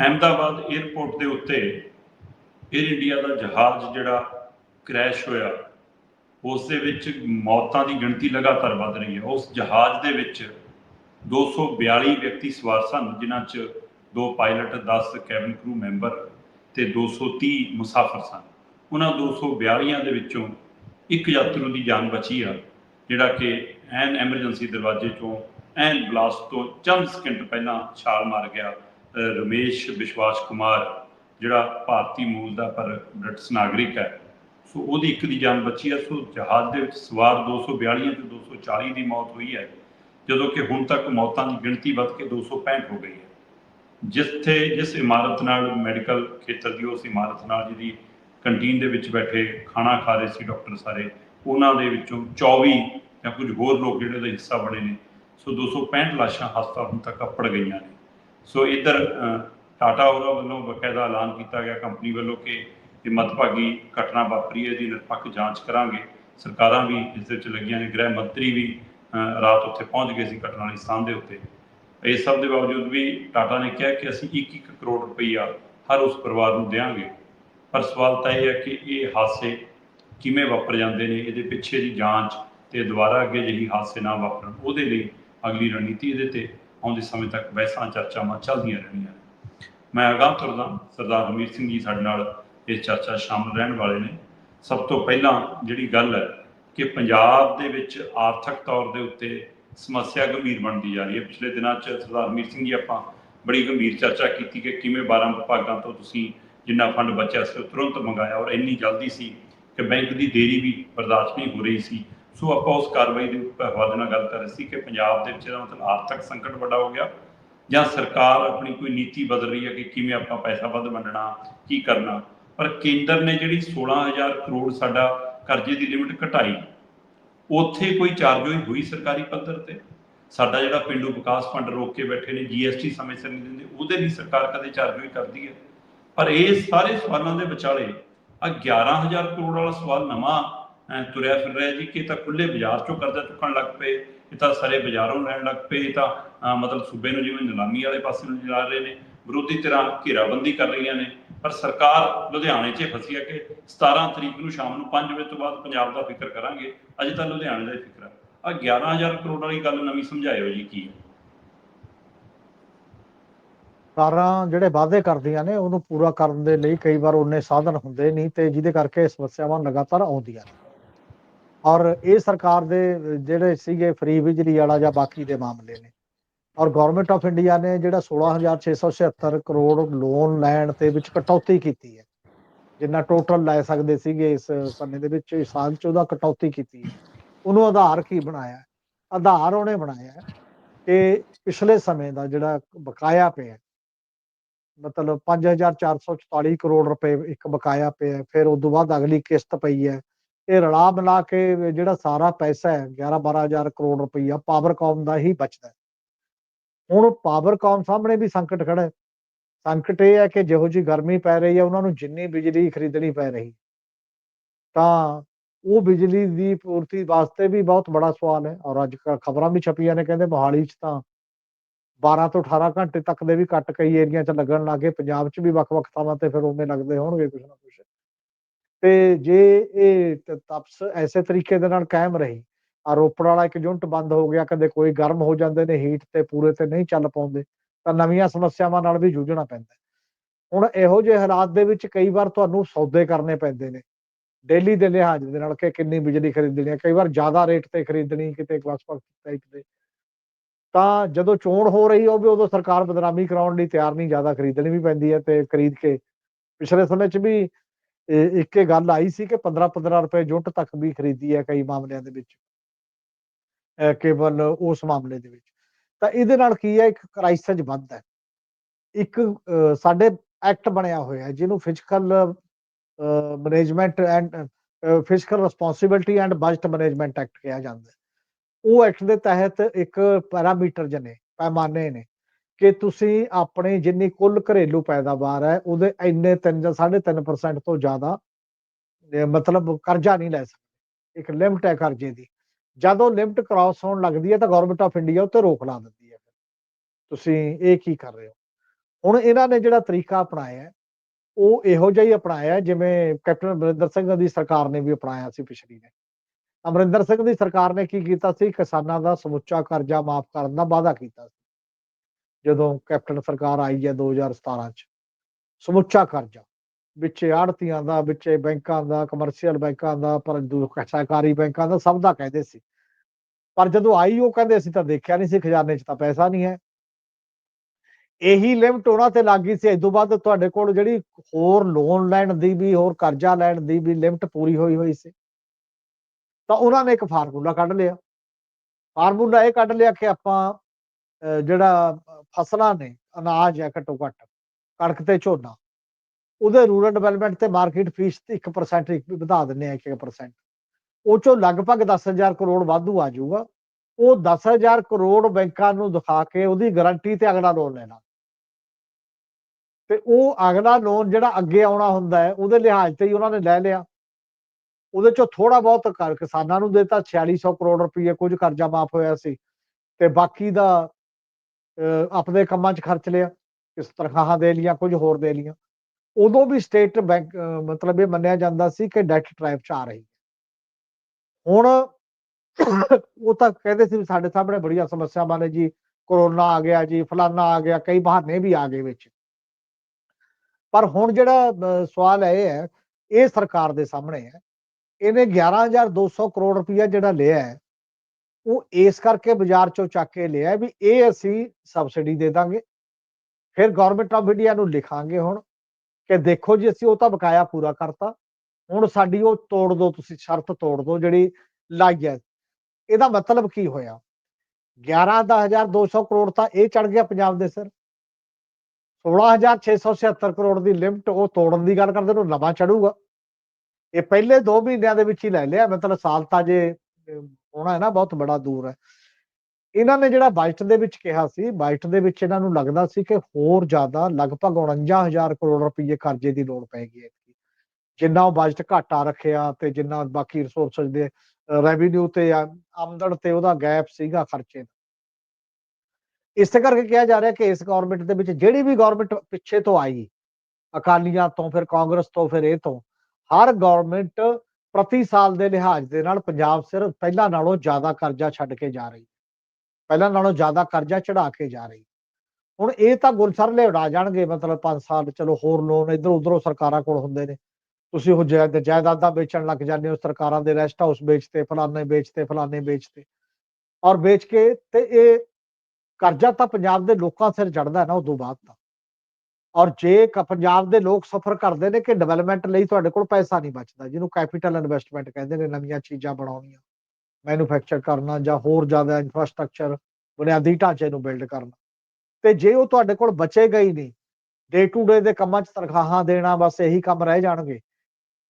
Ahmedabad airport ਦੇ ਉੱਤੇ air India ਦਾ ਜਹਾਜ਼ ਜਿਹੜਾ ਕ੍ਰੈਸ਼ ਹੋਇਆ ਉਸ ਦੇ ਵਿੱਚ ਮੌਤਾਂ ਦੀ ਗਿਣਤੀ ਲਗਾਤਾਰ ਵੱਧ ਰਹੀ ਹੈ। ਉਸ ਜਹਾਜ਼ ਦੇ ਵਿੱਚ 242 ਵਿਅਕਤੀ ਸਵਾਰ ਸਨ, ਜਿਨ੍ਹਾਂ 'ਚ ਦੋ ਪਾਇਲਟ 10 ਕੈਬਨ ਕਰੂ ਮੈਂਬਰ ਤੇ 230 ਮੁਸਾਫਰ ਸਨ। ਉਹਨਾਂ 242 ਦੇ ਵਿੱਚੋਂ ਇੱਕ ਯਾਤਰੂ ਦੀ ਜਾਨ ਬਚੀ ਆ, ਜਿਹੜਾ ਕਿ ਐਨ ਐਮਰਜੈਂਸੀ ਦਰਵਾਜ਼ੇ ਚੋਂ, ਐਨ ਬਲਾਸਟ ਤੋਂ ਚੰਦ ਸਕਿੰਟ ਪਹਿਲਾਂ ਛਾਲ ਮਾਰ ਗਿਆ। ਰਮੇਸ਼ ਵਿਸ਼ਵਾਸ ਕੁਮਾਰ ਜਿਹੜਾ ਭਾਰਤੀ ਮੂਲ ਦਾ ਪਰ ਬ੍ਰਿਟਿਸ਼ ਨਾਗਰਿਕ ਹੈ, ਸੋ ਉਹਦੀ ਇੱਕ ਦੀ ਜਾਨ ਬਚੀ ਹੈ, ਸੋ ਜਹਾਜ਼ ਦੇ ਵਿੱਚ ਸਵਾਰ 242 ਤੇ 240 ਦੀ ਮੌਤ ਹੋਈ ਹੈ, ਜਦੋਂ ਕਿ ਹੁਣ ਤੱਕ ਮੌਤਾਂ ਦੀ ਗਿਣਤੀ ਵੱਧ ਕੇ 265 ਹੋ ਗਈ ਹੈ। ਜਿੱਥੇ, ਜਿਸ ਇਮਾਰਤ ਨਾਲ, ਮੈਡੀਕਲ ਖੇਤਰ ਦੀ ਉਸ ਇਮਾਰਤ ਨਾਲ, ਜਿਹਦੀ ਕੰਟੀਨ ਦੇ ਵਿੱਚ ਬੈਠੇ ਖਾਣਾ ਖਾ ਰਹੇ ਸੀ ਡਾਕਟਰ ਸਾਰੇ, ਉਹਨਾਂ ਦੇ ਵਿੱਚੋਂ 24 ਜਾਂ ਕੁਝ ਹੋਰ ਲੋਕ ਜਿਹੜੇ ਦਾ ਹਿੱਸਾ ਬਣੇ ਨੇ, ਸੋ 265 ਲਾਸ਼ਾਂ ਹਸਪਤਾਲ ਹੁਣ ਤੱਕ ਅੱਪੜ ਗਈਆਂ ਨੇ। ਸੋ ਇਧਰ ਟਾਟਾ ਹੋਰਾਂ ਵੱਲੋਂ ਬਕਾਇਦਾ ਐਲਾਨ ਕੀਤਾ ਗਿਆ ਕੰਪਨੀ ਵੱਲੋਂ ਕਿ ਇਹ ਮਤਭਾਗੀ ਘਟਨਾ ਵਾਪਰੀ ਹੈ ਦੀ ਨਿਰਪੱਖ ਜਾਂਚ ਕਰਾਂਗੇ। ਸਰਕਾਰਾਂ ਵੀ ਇਸ ਦੇ ਵਿੱਚ ਲੱਗੀਆਂ ਨੇ, ਗ੍ਰਹਿ ਮੰਤਰੀ ਵੀ ਰਾਤ ਉੱਥੇ ਪਹੁੰਚ ਗਏ ਸੀ ਘਟਨਾ ਵਾਲੀ ਸਥਾਨ ਦੇ ਉੱਤੇ। ਇਸ ਸਭ ਦੇ ਬਾਵਜੂਦ ਵੀ ਟਾਟਾ ਨੇ ਕਿਹਾ ਕਿ ਅਸੀਂ 1-1 ਕਰੋੜ ਰੁਪਈਆ ਹਰ ਉਸ ਪਰਿਵਾਰ ਨੂੰ ਦੇਵਾਂਗੇ ਪਰ ਸਵਾਲ ਤਾਂ ਇਹ ਹੈ ਕਿ ਇਹ ਹਾਦਸੇ ਕਿਵੇਂ ਵਾਪਰ ਜਾਂਦੇ ਨੇ, ਇਹਦੇ ਪਿੱਛੇ ਦੀ ਜਾਂਚ ਤੇ ਦੁਬਾਰਾ ਅੱਗੇ ਜਿਹੀ ਹਾਦਸੇ ਨਾ ਵਾਪਰਨ, ਉਹਦੇ ਲਈ ਅਗਲੀ ਰਣਨੀਤੀ ਇਹਦੇ ਤੇ ਆਉਂਦੇ ਸਮੇਂ ਤੱਕ ਬਹਿਸਾਂ ਚਰਚਾਵਾਂ ਚੱਲਦੀਆਂ ਰਹਿਣੀਆਂ ਮੈਂ ਅਗਾਂਹ ਤੁਰਦਾ ਸਰਦਾਰ ਹਮੀਰ ਸਿੰਘ ਜੀ ਸਾਡੇ ਨਾਲ ਇਸ ਚਰਚਾ ਸ਼ਾਮਲ ਰਹਿਣ ਵਾਲੇ ਨੇ। ਸਭ ਤੋਂ ਪਹਿਲਾਂ ਜਿਹੜੀ ਗੱਲ ਹੈ ਕਿ ਪੰਜਾਬ ਦੇ ਵਿੱਚ ਆਰਥਿਕ ਤੌਰ ਦੇ ਉੱਤੇ ਸਮੱਸਿਆ ਗੰਭੀਰ ਬਣਦੀ ਜਾ ਰਹੀ ਹੈ। ਪਿਛਲੇ ਦਿਨਾਂ 'ਚ ਸਰਦਾਰ ਹਮੀਰ ਸਿੰਘ ਜੀ ਆਪਾਂ ਬੜੀ ਗੰਭੀਰ ਚਰਚਾ ਕੀਤੀ ਕਿ ਕਿਵੇਂ 12 ਵਿਭਾਗਾਂ ਤੋਂ ਤੁਸੀਂ ਜਿੰਨਾ ਫੰਡ ਬਚਿਆ ਸੀ ਉਹ ਤੁਰੰਤ ਮੰਗਾਇਆ ਔਰ ਇੰਨੀ ਜਲਦੀ ਸੀ ਕਿ ਬੈਂਕ ਦੀ ਦੇਰੀ ਵੀ ਬਰਦਾਸ਼ਤ ਨਹੀਂ ਹੋ ਰਹੀ ਸੀ। ਸੋ ਆਪਾਂ ਉਸ ਕਾਰਵਾਈ ਦੇ ਹਵਾਲੇ ਨਾਲ ਗੱਲ ਕਰ ਰਹੇ ਸੀ ਕਿ ਪੰਜਾਬ ਦੇ ਵਿੱਚ ਇਹਦਾ ਮਤਲਬ ਆਰਥਿਕ ਸੰਕਟ ਵੱਡਾ ਹੋ ਗਿਆ ਜਾਂ ਸਰਕਾਰ ਆਪਣੀ ਕੋਈ ਨੀਤੀ ਬਦਲ ਰਹੀ ਹੈ ਕਿ ਕਿਵੇਂ ਆਪਾਂ ਪੈਸਾ ਵੱਧ ਵੰਡਣਾ, ਕੀ ਕਰਨਾ? ਪਰ ਕੇਂਦਰ ਨੇ ਜਿਹੜੀ 16000 ਕਰੋੜ ਸਾਡਾ ਕਰਜ਼ੇ ਦੀ ਲਿਮਿਟ ਘਟਾਈ, ਉੱਥੇ ਕੋਈ ਚਾਰਜੋਈ ਹੋਈ ਸਰਕਾਰੀ ਪੱਧਰ ਤੇ? ਸਾਡਾ ਜਿਹੜਾ ਪਿੰਡੂ ਵਿਕਾਸ ਫੰਡ ਰੋਕ ਕੇ ਬੈਠੇ ਨੇ, ਜੀਐਸਟੀ ਸਮੇਂ ਸਿਰ ਨਹੀਂ ਦਿੰਦੇ, ਉਹਦੇ ਲਈ ਸਰਕਾਰ ਕਦੇ ਚਾਰਜੋਈ ਕਰਦੀ ਹੈ। ਪਰ ਇਹ ਸਾਰੇ ਸਵਾਲਾਂ ਦੇ ਵਿਚਾਲੇ ਆ 11000 ਕਰੋੜ ਵਾਲਾ ਸਵਾਲ ਨਵਾਂ ਤੁਰਿਆ ਫਿਰ ਰਿਹਾ ਜੀ ਕਿ ਤਾਂ ਖੁੱਲੇ ਬਾਜ਼ਾਰ ਚੋਂ ਕਰਜ਼ਾ ਚੁੱਕਣ ਲੱਗ ਪਏ ਇਹ ਤਾਂ ਸਾਰੇ ਬਾਜ਼ਾਰੋਂ ਲੈਣ ਲੱਗ ਪਏ, ਇਹ ਤਾਂ ਮਤਲਬ ਸੂਬੇ ਨੂੰ ਜਿਵੇਂ ਨਿਲਾਮੀ ਵਾਲੇ ਪਾਸੇ ਨੂੰ ਜਾ ਰਹੇ ਨੇ, ਵਿਰੋਧੀ ਧਿਰਾਂ ਘੇਰਾਬੰਦੀ ਕਰ ਰਹੀਆਂ ਨੇ, ਪਰ ਸਰਕਾਰ ਲੁਧਿਆਣੇ 'ਚ ਫਸੀ ਹੈ ਕਿ 17 ਤਰੀਕ ਨੂੰ ਸ਼ਾਮ ਨੂੰ 5 ਵਜੇ ਤੋਂ ਬਾਅਦ ਪੰਜਾਬ ਦਾ ਫਿਕਰ ਕਰਾਂਗੇ, ਅਜੇ ਤਾਂ ਲੁਧਿਆਣੇ ਦਾ ਹੀ ਫਿਕਰ ਹੈ ਆ 11000 ਕਰੋੜ ਵਾਲੀ ਗੱਲ ਨਵੀਂ ਸਮਝਾਇਓ ਜੀ ਕੀ? ਹੈ ਸਰਕਾਰਾਂ ਜਿਹੜੇ ਵਾਅਦੇ ਕਰਦੀਆਂ ਨੇ, ਉਹਨੂੰ ਪੂਰਾ ਕਰਨ ਦੇ ਲਈ ਕਈ ਵਾਰ ਉਹਨੇ ਸਾਧਨ ਹੁੰਦੇ ਨਹੀਂ ਤੇ ਜਿਹਦੇ ਕਰਕੇ ਸਮੱਸਿਆਵਾਂ ਲਗਾਤਾਰ ਆਉਂਦੀਆਂ ਨੇ। ਔਰ ਇਹ ਸਰਕਾਰ ਦੇ ਜਿਹੜੇ ਸੀਗੇ ਫ੍ਰੀ ਬਿਜਲੀ ਵਾਲਾ ਜਾਂ ਬਾਕੀ ਦੇ ਮਾਮਲੇ ਨੇ। ਔਰ ਗਵਰਨਮੈਂਟ ਆਫ ਇੰਡੀਆ ਨੇ ਜਿਹੜਾ 16676 ਕਰੋੜ ਲੋਨ ਲੈਣ ਤੇ ਵਿੱਚ ਕਟੌਤੀ ਕੀਤੀ ਹੈ। ਜਿੰਨਾ ਟੋਟਲ ਲੈ ਸਕਦੇ ਸੀਗੇ ਇਸ ਸਮੇਂ ਦੇ ਵਿੱਚ, ਇਸ ਸਾਲ ਚ ਉਹਦਾ ਕਟੌਤੀ ਕੀਤੀ ਹੈ। ਉਹਨੂੰ ਆਧਾਰ ਕੀ ਬਣਾਇਆ? ਆਧਾਰ ਉਹਨੇ ਬਣਾਇਆ ਹੈ ਕਿ ਪਿਛਲੇ ਸਮੇਂ ਦਾ ਜਿਹੜਾ ਬਕਾਇਆ ਪਿਆ ਮਤਲਬ 5444 ਕਰੋੜ ਰੁਪਏ ਇੱਕ ਬਕਾਇਆ ਪਿਆ ਫਿਰ ਉਸ ਤੋਂ ਬਾਅਦ ਅਗਲੀ ਕਿਸ਼ਤ ਪਈ ਹੈ। ਇਹ ਰਲਾ ਮਿਲਾ ਕੇ ਜਿਹੜਾ ਸਾਰਾ ਪੈਸਾ ਹੈ 11 12000 ਕਰੋੜ ਰੁਪਈਆ ਪਾਵਰਕਾਮ ਦਾ ਹੀ ਬਚਦਾ ਹੈ। ਹੁਣ ਪਾਵਰਕਾਮ ਸਾਹਮਣੇ ਵੀ ਸੰਕਟ ਖੜਾ ਹੈ। ਸੰਕਟ ਇਹ ਹੈ ਕਿ ਜਿਹੋ ਜੀ ਗਰਮੀ ਪੈ ਰਹੀ ਹੈ, ਉਹਨਾਂ ਨੂੰ ਜਿੰਨੀ ਬਿਜਲੀ ਖਰੀਦਣੀ ਪੈ ਰਹੀ ਤਾਂ ਉਹ ਬਿਜਲੀ ਦੀ ਪੂਰਤੀ ਵਾਸਤੇ ਵੀ ਬਹੁਤ ਬੜਾ ਸਵਾਲ ਹੈ ਔਰ ਅੱਜ ਖਬਰਾਂ ਵੀ ਛਪੀਆਂ ਨੇ, ਕਹਿੰਦੇ ਮੋਹਾਲੀ 'ਚ ਤਾਂ 12 ਤੋਂ 18 ਘੰਟੇ ਤੱਕ ਦੇ ਵੀ ਕੱਟ ਕਈ ਏਰੀਆ 'ਚ ਲੱਗਣ ਲੱਗੇ ਪੰਜਾਬ 'ਚ ਵੀ ਵੱਖ-ਵੱਖ ਥਾਵਾਂ ਤੇ ਫਿਰ ਉਵੇਂ ਲੱਗਦੇ ਹੋਣਗੇ ਕੁਛ ਨਾ ਕੁਛ। ਤੇ ਜੇ ਇਹ ਤ- ਤਪਸ ਐਸੇ ਤਰੀਕੇ ਦੇ ਨਾਲ ਕਾਇਮ ਰਹੀ ਆ ਰੋਪੜ ਵਾਲਾ ਇੱਕ ਯੂਨਿਟ ਬੰਦ ਹੋ ਗਿਆ ਕਦੇ ਕੋਈ ਗਰਮ ਹੋ ਜਾਂਦੇ ਨੇ ਹੀਟ ਤੇ ਪੂਰੇ ਤੇ ਨਹੀਂ ਚੱਲ ਪਾਉਂਦੇ, ਤਾਂ ਨਵੀਆਂ ਸਮੱਸਿਆਵਾਂ ਨਾਲ ਵੀ ਜੂਝਣਾ ਪੈਂਦਾ ਹੁਣ ਇਹੋ ਜਿਹੇ ਹਾਲਾਤ ਦੇ ਵਿੱਚ ਕਈ ਵਾਰ ਤੁਹਾਨੂੰ ਸੌਦੇ ਕਰਨੇ ਪੈਂਦੇ ਨੇ ਡੇਲੀ ਦੇ ਲਿਹਾਜ਼ ਦੇ ਨਾਲ ਕਿ ਕਿੰਨੀ ਬਿਜਲੀ ਖਰੀਦਣੀ ਹੈ, ਕਈ ਵਾਰ ਜ਼ਿਆਦਾ ਰੇਟ ਤੇ ਖਰੀਦਣੀ, ਕਿਤੇ ਵੱਖ-ਵੱਖ ਟਾਈਪ ਦੇ। ਤਾਂ ਜਦੋਂ ਚੋਣ ਹੋ ਰਹੀ ਹੋਵੇ, ਉਦੋਂ ਸਰਕਾਰ ਬਦਨਾਮੀ ਕਰਾਉਣ ਲਈ ਤਿਆਰ ਨਹੀਂ, ਜ਼ਿਆਦਾ ਖਰੀਦਣੀ ਵੀ ਪੈਂਦੀ ਹੈ ਤੇ ਖਰੀਦ ਕੇ, ਪਿਛਲੇ ਸਮੇਂ 'ਚ ਵੀ ਇੱਕ ਇਹ ਗੱਲ ਆਈ ਸੀ ਕਿ 15-15 ਰੁਪਏ ਯੂਨਿਟ ਤੱਕ ਵੀ ਖਰੀਦੀ ਹੈ ਕਈ ਮਾਮਲਿਆਂ ਦੇ ਵਿੱਚ। ਕੇਵਲ ਉਸ ਮਾਮਲੇ ਦੇ ਵਿੱਚ। ਤਾਂ ਇਹਦੇ ਨਾਲ ਕੀ ਹੈ, ਇੱਕ ਕ੍ਰਾਈਸਿਸ ਵੱਧਦਾ ਹੈ। ਇੱਕ ਸਾਡੇ ਐਕਟ ਬਣਿਆ ਹੋਇਆ ਜਿਹਨੂੰ fiscal management and fiscal responsibility and budget management act ਕਿਹਾ ਜਾਂਦਾ ਹੈ। ਉਹ ਐਕਟ ਦੇ ਤਹਿਤ ਇੱਕ ਪੈਰਾਮੀਟਰ ਜਨੇ, ਪੈਮਾਨੇ ਨੇ ਕਿ ਤੁਸੀਂ ਆਪਣੀ ਜਿੰਨੀ ਕੁੱਲ ਘਰੇਲੂ ਪੈਦਾਵਾਰ ਹੈ, ਉਹਦੇ ਇੰਨੇ 3 ਜਾਂ 3.5% ਤੋਂ ਜ਼ਿਆਦਾ ਮਤਲਬ ਕਰਜ਼ਾ ਨਹੀਂ ਲੈ ਸਕਦੇ। ਇੱਕ ਲਿਮਟ ਹੈ ਕਰਜ਼ੇ ਦੀ। ਜਦੋਂ ਲਿਮਟ ਕ੍ਰਾਸ ਹੋਣ ਲੱਗਦੀ ਹੈ ਤਾਂ ਗਵਰਨਮੈਂਟ ਆਫ ਇੰਡੀਆ ਉੱਤੇ ਰੋਕ ਲਾ ਦਿੰਦੀ ਹੈ। ਤੁਸੀਂ ਇਹ ਕੀ ਕਰ ਰਹੇ ਹੋ? ਹੁਣ ਇਹਨਾਂ ਨੇ ਜਿਹੜਾ ਤਰੀਕਾ ਅਪਣਾਇਆ ਉਹ ਇਹੋ ਜਿਹਾ ਹੀ ਅਪਣਾਇਆ ਜਿਵੇਂ ਕੈਪਟਨ ਅਮਰਿੰਦਰ ਸਿੰਘ ਦੀ ਸਰਕਾਰ ਨੇ ਵੀ ਅਪਣਾਇਆ ਸੀ ਪਿਛਲੀ ਨੇ ਅਮਰਿੰਦਰ ਸਿੰਘ ਦੀ ਸਰਕਾਰ ਨੇ ਕੀ ਕੀਤਾ ਸੀ? ਕਿਸਾਨਾਂ ਦਾ ਸਮੁੱਚਾ ਕਰਜ਼ਾ ਮਾਫ ਕਰਨ ਦਾ ਵਾਅਦਾ ਕੀਤਾ ਸੀ। ਜਦੋਂ ਕੈਪਟਨ ਸਰਕਾਰ ਆਈ ਹੈ 2017 ਚ, ਸਮੁੱਚਾ ਕਰਜ਼ਾ, ਵਿੱਚ ਆੜਤੀਆਂ ਦਾ, ਵਿੱਚ ਬੈਂਕਾਂ ਦਾ ਕਮਰਸ਼ੀਅਲ ਬੈਂਕਾਂ ਦਾ, ਪਰ ਸਹਿਕਾਰੀ ਬੈਂਕਾਂ ਦਾ ਸਭ ਦਾ ਕਹਿੰਦੇ ਸੀ। ਪਰ ਜਦੋਂ ਆਈ, ਉਹ ਕਹਿੰਦੇ ਅਸੀਂ ਤਾਂ ਦੇਖਿਆ ਨਹੀਂ ਸੀ, ਖਜ਼ਾਨੇ 'ਚ ਤਾਂ ਪੈਸਾ ਨਹੀਂ ਹੈ। ਇਹੀ ਲਿਮਟ ਉਹਨਾਂ ਤੇ ਲੱਗ ਗਈ ਸੀ। ਇਸ ਤੋਂ ਬਾਅਦ ਤੁਹਾਡੇ ਕੋਲ ਜਿਹੜੀ ਹੋਰ ਲੋਨ ਲੈਣ ਦੀ ਵੀ, ਹੋਰ ਕਰਜ਼ਾ ਲੈਣ ਦੀ ਵੀ ਲਿਮਟ ਪੂਰੀ ਹੋਈ ਹੋਈ ਸੀ। ਤਾਂ ਉਹਨਾਂ ਨੇ ਇੱਕ ਫਾਰਮੂਲਾ ਕੱਢ ਲਿਆ। ਫਾਰਮੂਲਾ ਇਹ ਕੱਢ ਲਿਆ ਕਿ ਆਪਾਂ ਜਿਹੜਾ ਫਸਲਾਂ ਨੇ, ਅਨਾਜ ਹੈ ਘੱਟੋ ਘੱਟ, ਕਣਕ ਤੇ ਝੋਨਾ। ਉਹਦੇ ਰੂਰਲ ਡਿਵੈਲਪਮੈਂਟ ਤੇ ਮਾਰਕੀਟ ਫੀਸ 1% ਇੱਕ ਵੀ ਵਧਾ ਦਿੰਨੇ ਆ 1% ਉਹ ਚੋਂ ਲਗਭਗ 10000 ਕਰੋੜ ਵਾਧੂ ਆ ਜਾਊਗਾ। ਉਹ 10000 ਕਰੋੜ ਬੈਂਕਾਂ ਨੂੰ ਦਿਖਾ ਕੇ ਉਹਦੀ ਗਾਰੰਟੀ ਤੇ ਅਗਲਾ ਲੋਨ ਲੈਣਾ। ਤੇ ਉਹ ਅਗਲਾ ਲੋਨ ਜਿਹੜਾ ਅੱਗੇ ਆਉਣਾ ਹੁੰਦਾ ਹੈ, ਉਹਦੇ ਲਿਹਾਜ਼ ਤੇ ਹੀ ਉਹਨਾਂ ਨੇ ਲੈ ਲਿਆ। ਉਹਦੇ ਚੋਂ ਥੋੜਾ ਬਹੁਤ ਕਰ ਕਿਸਾਨਾਂ ਨੂੰ ਦਿੱਤਾ 4600 ਕਰੋੜ ਰੁਪਏ ਕੁਝ ਕਰਜ਼ਾ ਮਾਫ ਹੋਇਆ ਸੀ। ਤੇ ਬਾਕੀ ਦਾ ਅਹ, ਆਪਣੇ ਕੰਮਾਂ 'ਚ ਖਰਚ ਲਿਆ ਕਿਸ ਤਨਖਾਹਾਂ ਦੇ ਲੀਆਂ ਕੁਝ ਹੋਰ ਦੇ ਲੀਆਂ ਉਦੋਂ ਵੀ ਸਟੇਟ ਬੈਂਕ ਮਤਲਬ ਇਹ ਮੰਨਿਆ ਜਾਂਦਾ ਸੀ ਕਿ ਡੈਟ ਟ੍ਰੈਪ 'ਚ ਆ ਰਹੀ ਹੈ। ਹੁਣ ਉਹ ਤਾਂ ਕਹਿੰਦੇ ਸੀ ਵੀ ਸਾਡੇ ਸਾਹਮਣੇ ਬੜੀਆਂ ਸਮੱਸਿਆਵਾਂ ਨੇ ਜੀ ਕਰੋਨਾ ਆ ਗਿਆ ਜੀ ਫਲਾਨਾ ਆ ਗਿਆ ਕਈ ਬਹਾਨੇ ਵੀ ਆ ਗਏ ਵਿੱਚ। ਪਰ ਹੁਣ ਜਿਹੜਾ ਸਵਾਲ ਇਹ ਹੈ ਇਹ ਸਰਕਾਰ ਦੇ ਸਾਹਮਣੇ ਹੈ। ਇਹਨੇ 11200 ਕਰੋੜ ਰੁਪਇਆ ਜਿਹੜਾ ਲਿਆ ਹੈ ਉਹ ਇਸ ਕਰਕੇ ਬਾਜ਼ਾਰ ਚੋਂ ਚੱਕ ਕੇ ਲਿਆ ਵੀ ਇਹ ਅਸੀਂ ਸਬਸਿਡੀ ਦੇ ਦਾਂਗੇ। ਫਿਰ ਗਵਰਨਮੈਂਟ ਆਫ ਇੰਡੀਆ ਨੂੰ ਲਿਖਾਂਗੇ ਹੁਣ ਕਿ ਦੇਖੋ ਜੀ ਅਸੀਂ ਉਹ ਤਾਂ ਬਕਾਇਆ ਪੂਰਾ ਕਰਤਾ। ਹੁਣ ਸਾਡੀ ਉਹ ਤੋੜ ਦਿਓ ਤੁਸੀਂ ਸ਼ਰਤ ਤੋੜ ਦਿਓ ਜਿਹੜੀ ਲਾਈ ਹੈ। ਇਹਦਾ ਮਤਲਬ ਕੀ ਹੋਇਆ? 11200 ਕਰੋੜ ਤਾਂ ਇਹ ਚੜ ਗਿਆ ਪੰਜਾਬ ਦੇ ਸਿਰ। 16677 ਕਰੋੜ ਦੀ ਲਿਮਟ ਉਹ ਤੋੜਨ ਦੀ ਗੱਲ ਕਰਦੇ ਨੂੰ ਨਵਾਂ ਚੜੂਗਾ। ਇਹ ਪਹਿਲੇ 2 ਮਹੀਨਿਆਂ ਦੇ ਵਿੱਚ ਹੀ ਲੈ ਲਿਆ, ਮਤਲਬ ਸਾਲ ਤਾਂ ਜੇ ਹੋਣਾ ਹੈ ਨਾ, ਬਹੁਤ ਬੜਾ ਦੂਰ ਹੈ। ਇਹਨਾਂ ਨੇ ਜਿਹੜਾ ਬਜਟ ਦੇ ਵਿੱਚ ਕਿਹਾ ਸੀ ਬਜਟ ਦੇ ਵਿੱਚ ਇਹਨਾਂ ਨੂੰ ਲੱਗਦਾ ਸੀ ਕਿ ਹੋਰ ਜ਼ਿਆਦਾ ਲਗਭਗ 49000 ਕਰੋੜ ਰੁਪਏ ਕਰਜ਼ੇ ਦੀ ਲੋੜ ਪੈਗੀ ਹੈ ਜਿੰਨਾ ਉਹ ਬਜਟ ਘਾਟਾ ਰੱਖਿਆ ਤੇ ਜਿੰਨਾ ਬਾਕੀ ਰਿਸੋਰਸਸ ਦੇ ਰੈਵਨਿਊ ਤੇ ਆਮਦਨ ਤੇ ਉਹਦਾ ਗੈਪ ਸੀਗਾ ਖਰਚੇ ਦਾ। ਇਸੇ ਕਰਕੇ ਕਿਹਾ ਜਾ ਰਿਹਾ ਕਿ ਇਸ ਗਵਰਨਮੈਂਟ ਦੇ ਵਿੱਚ ਜਿਹੜੀ ਵੀ ਗਵਰਨਮੈਂਟ ਪਿੱਛੇ ਤੋਂ ਆਈ, ਅਕਾਲੀਆਂ ਤੋਂ, ਫਿਰ ਕਾਂਗਰਸ ਤੋਂ, ਫਿਰ ਇਹ ਤੋਂ, ਹਰ ਗਵਰਨਮੈਂਟ ਪ੍ਰਤੀ ਸਾਲ ਦੇ ਲਿਹਾਜ਼ ਦੇ ਨਾਲ ਪੰਜਾਬ ਸਿਰ ਪਹਿਲਾਂ ਨਾਲੋਂ ਜ਼ਿਆਦਾ ਕਰਜ਼ਾ ਛੱਡ ਕੇ ਜਾ ਰਹੀ। ਪਹਿਲਾਂ ਨਾਲੋਂ ਜ਼ਿਆਦਾ ਕਰਜ਼ਾ ਚੜਾ ਕੇ ਜਾ ਰਹੀ। ਹੁਣ ਇਹ ਤਾਂ ਗੁਲਸਰਲੇ ਉਡਾ ਜਾਣਗੇ, ਮਤਲਬ 5 ਸਾਲ, ਚਲੋ ਹੋਰ ਲੋਨ ਇਧਰ ਉਧਰੋਂ ਸਰਕਾਰਾਂ ਕੋਲ ਹੁੰਦੇ ਨੇ। ਤੁਸੀਂ ਉਹ ਜਾਇਦ ਜਾਇਦਾਦਾਂ ਵੇਚਣ ਲੱਗ ਜਾਂਦੇ ਹੋ, ਸਰਕਾਰਾਂ ਦੇ ਰੈਸਟ ਹਾਊਸ ਵੇਚਤੇ, ਫਲਾਣੇ ਵੇਚਤੇ ਫਲਾਣੇ ਵੇਚਤੇ। ਔਰ ਵੇਚ ਕੇ ਤੇ ਇਹ ਕਰਜ਼ਾ ਤਾਂ ਪੰਜਾਬ ਦੇ ਲੋਕਾਂ ਸਿਰ ਚੜਦਾ ਨਾ, ਉਦੋਂ ਬਾਅਦ ਤਾਂ। ਔਰ ਜੇ ਪੰਜਾਬ ਦੇ ਲੋਕ ਸਫਰ ਕਰਦੇ ਨੇ ਕਿ ਡਿਵੈਲਪਮੈਂਟ ਲਈ ਤੁਹਾਡੇ ਕੋਲ ਪੈਸਾ ਨਹੀਂ ਬਚਦਾ, ਜਿਹਨੂੰ ਕੈਪੀਟਲ ਇਨਵੈਸਟਮੈਂਟ ਕਹਿੰਦੇ ਨੇ, ਨਵੀਆਂ ਚੀਜ਼ਾਂ ਬਣਾਉਣੀਆਂ ਮੈਨੂਫੈਕਚਰ ਕਰਨਾ ਜਾਂ ਹੋਰ ਜ਼ਿਆਦਾ ਇਨਫਰਾਸਟ੍ਰਕਚਰ ਬੁਨਿਆਦੀ ਢਾਂਚੇ ਨੂੰ ਬਿਲਡ ਕਰਨਾ, ਤੇ ਜੇ ਉਹ ਤੁਹਾਡੇ ਕੋਲ ਬਚੇਗਾ ਹੀ ਨਹੀਂ ਡੇ ਟੂ ਡੇ ਦੇ ਕੰਮਾਂ 'ਚ ਤਨਖਾਹਾਂ ਦੇਣਾ, ਬਸ ਇਹੀ ਕੰਮ ਰਹਿ ਜਾਣਗੇ,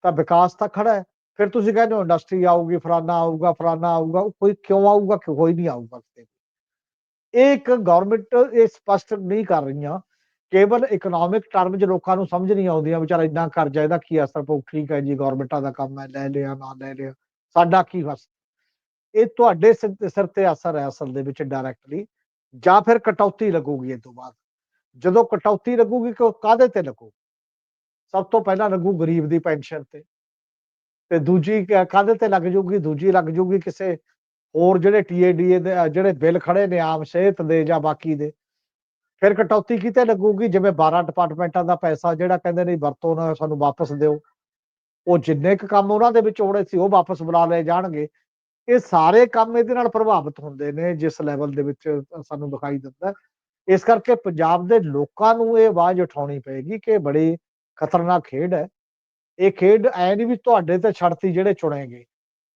ਤਾਂ ਵਿਕਾਸ ਤਾਂ ਖੜਾ ਹੈ, ਫਿਰ ਤੁਸੀਂ ਕਹਿੰਦੇ ਹੋ ਇੰਡਸਟਰੀ ਆਊਗੀ, ਫਲਾਨਾ ਆਊਗਾ ਫਲਾਨਾ ਆਊਗਾ, ਉਹ ਕੋਈ ਕਿਉਂ ਆਊਗਾ ਕੋਈ ਨਹੀਂ ਆਊਗਾ ਇਹ ਇੱਕ ਗਵਰਨਮੈਂਟ ਇਹ ਸਪਸ਼ਟ ਨਹੀਂ ਕਰ ਰਹੀਆਂ ਕੇਵਲ ਇਕਨੋਮਿਕ ਟਰਮ 'ਚ ਲੋਕਾਂ ਨੂੰ ਸਮਝ ਨਹੀਂ ਆਉਂਦੀਆਂ ਵਿਚਾਰਾ ਇੰਨਾ ਕਰਜ਼ਾ ਇਹਦਾ ਕੀ ਅਸਰ ਪਊ? ਠੀਕ ਹੈ ਜੀ ਗਵਰਨਮੈਂਟਾਂ ਦਾ ਕੰਮ ਹੈ, ਲੈ ਲਿਆ, ਨਾ ਲੈ ਲਿਆ। ਸਾਡਾ ਕੀ ਫਸ ਇਹ ਤੁਹਾਡੇ ਸਿਰ ਤੇ- ਅਸਰ ਹੈ ਅਸਲ ਦੇ ਵਿੱਚ ਡਾਇਰੈਕਟਲੀ ਜਾਂ ਫਿਰ ਕਟੌਤੀ ਲੱਗੂਗੀ ਇਹ ਤੋਂ ਬਾਅਦ? ਜਦੋਂ ਕਟੌਤੀ ਲੱਗੂਗੀ, ਕਿ ਉਹ ਕਾਹਦੇ ਤੇ ਲੱਗੂ? ਸਭ ਤੋਂ ਪਹਿਲਾਂ ਲੱਗੂ ਗਰੀਬ ਦੀ ਪੈਨਸ਼ਨ ਤੇ। ਤੇ ਦੂਜੀ ਕ- ਕਾਹਦੇ ਤੇ ਲੱਗ ਜੂਗੀ? ਦੂਜੀ ਲੱਗ ਜੂਗੀ ਕਿਸੇ ਹੋਰ ਜਿਹੜੇ ਟੀਏਡੀਏ ਦੇ, ਜਿਹੜੇ ਬਿੱਲ ਖੜੇ ਨੇ ਆਮ ਸਿਹਤ ਦੇ ਜਾਂ ਬਾਕੀ ਦੇ। ਫਿਰ ਕਟੌਤੀ ਕਿਤੇ ਲੱਗੂਗੀ? ਜਿਵੇਂ 12 ਡਿਪਾਰਟਮੈਂਟਾਂ ਦਾ ਪੈਸਾ ਜਿਹੜਾ ਕਹਿੰਦੇ ਨੇ ਵਰਤੋਂ ਨਾ ਸਾਨੂੰ ਵਾਪਸ ਦਿਓ। ਉਹ ਜਿੰਨੇ ਕੁ ਕੰਮ ਉਹਨਾਂ ਦੇ ਵਿੱਚ ਹੋਣੇ ਸੀ, ਉਹ ਵਾਪਸ ਬੁਲਾ ਲਏ ਜਾਣਗੇ। ਇਹ ਸਾਰੇ ਕੰਮ ਇਹਦੇ ਨਾਲ ਪ੍ਰਭਾਵਿਤ ਹੁੰਦੇ ਨੇ, ਜਿਸ ਲੈਵਲ ਦੇ ਵਿੱਚ ਸਾਨੂੰ ਦਿਖਾਈ ਦਿੰਦਾ। ਇਸ ਕਰਕੇ ਪੰਜਾਬ ਦੇ ਲੋਕਾਂ ਨੂੰ ਇਹ ਆਵਾਜ਼ ਉਠਾਉਣੀ ਪਏਗੀ ਕਿ ਇਹ ਬੜੀ ਖਤਰਨਾਕ ਖੇਡ ਹੈ। ਇਹ ਖੇਡ ਐ ਨਹੀਂ ਵੀ ਤੁਹਾਡੇ ਤੇ ਛੱਡਤੀ ਜਿਹੜੇ ਚੁਣੇਗੇ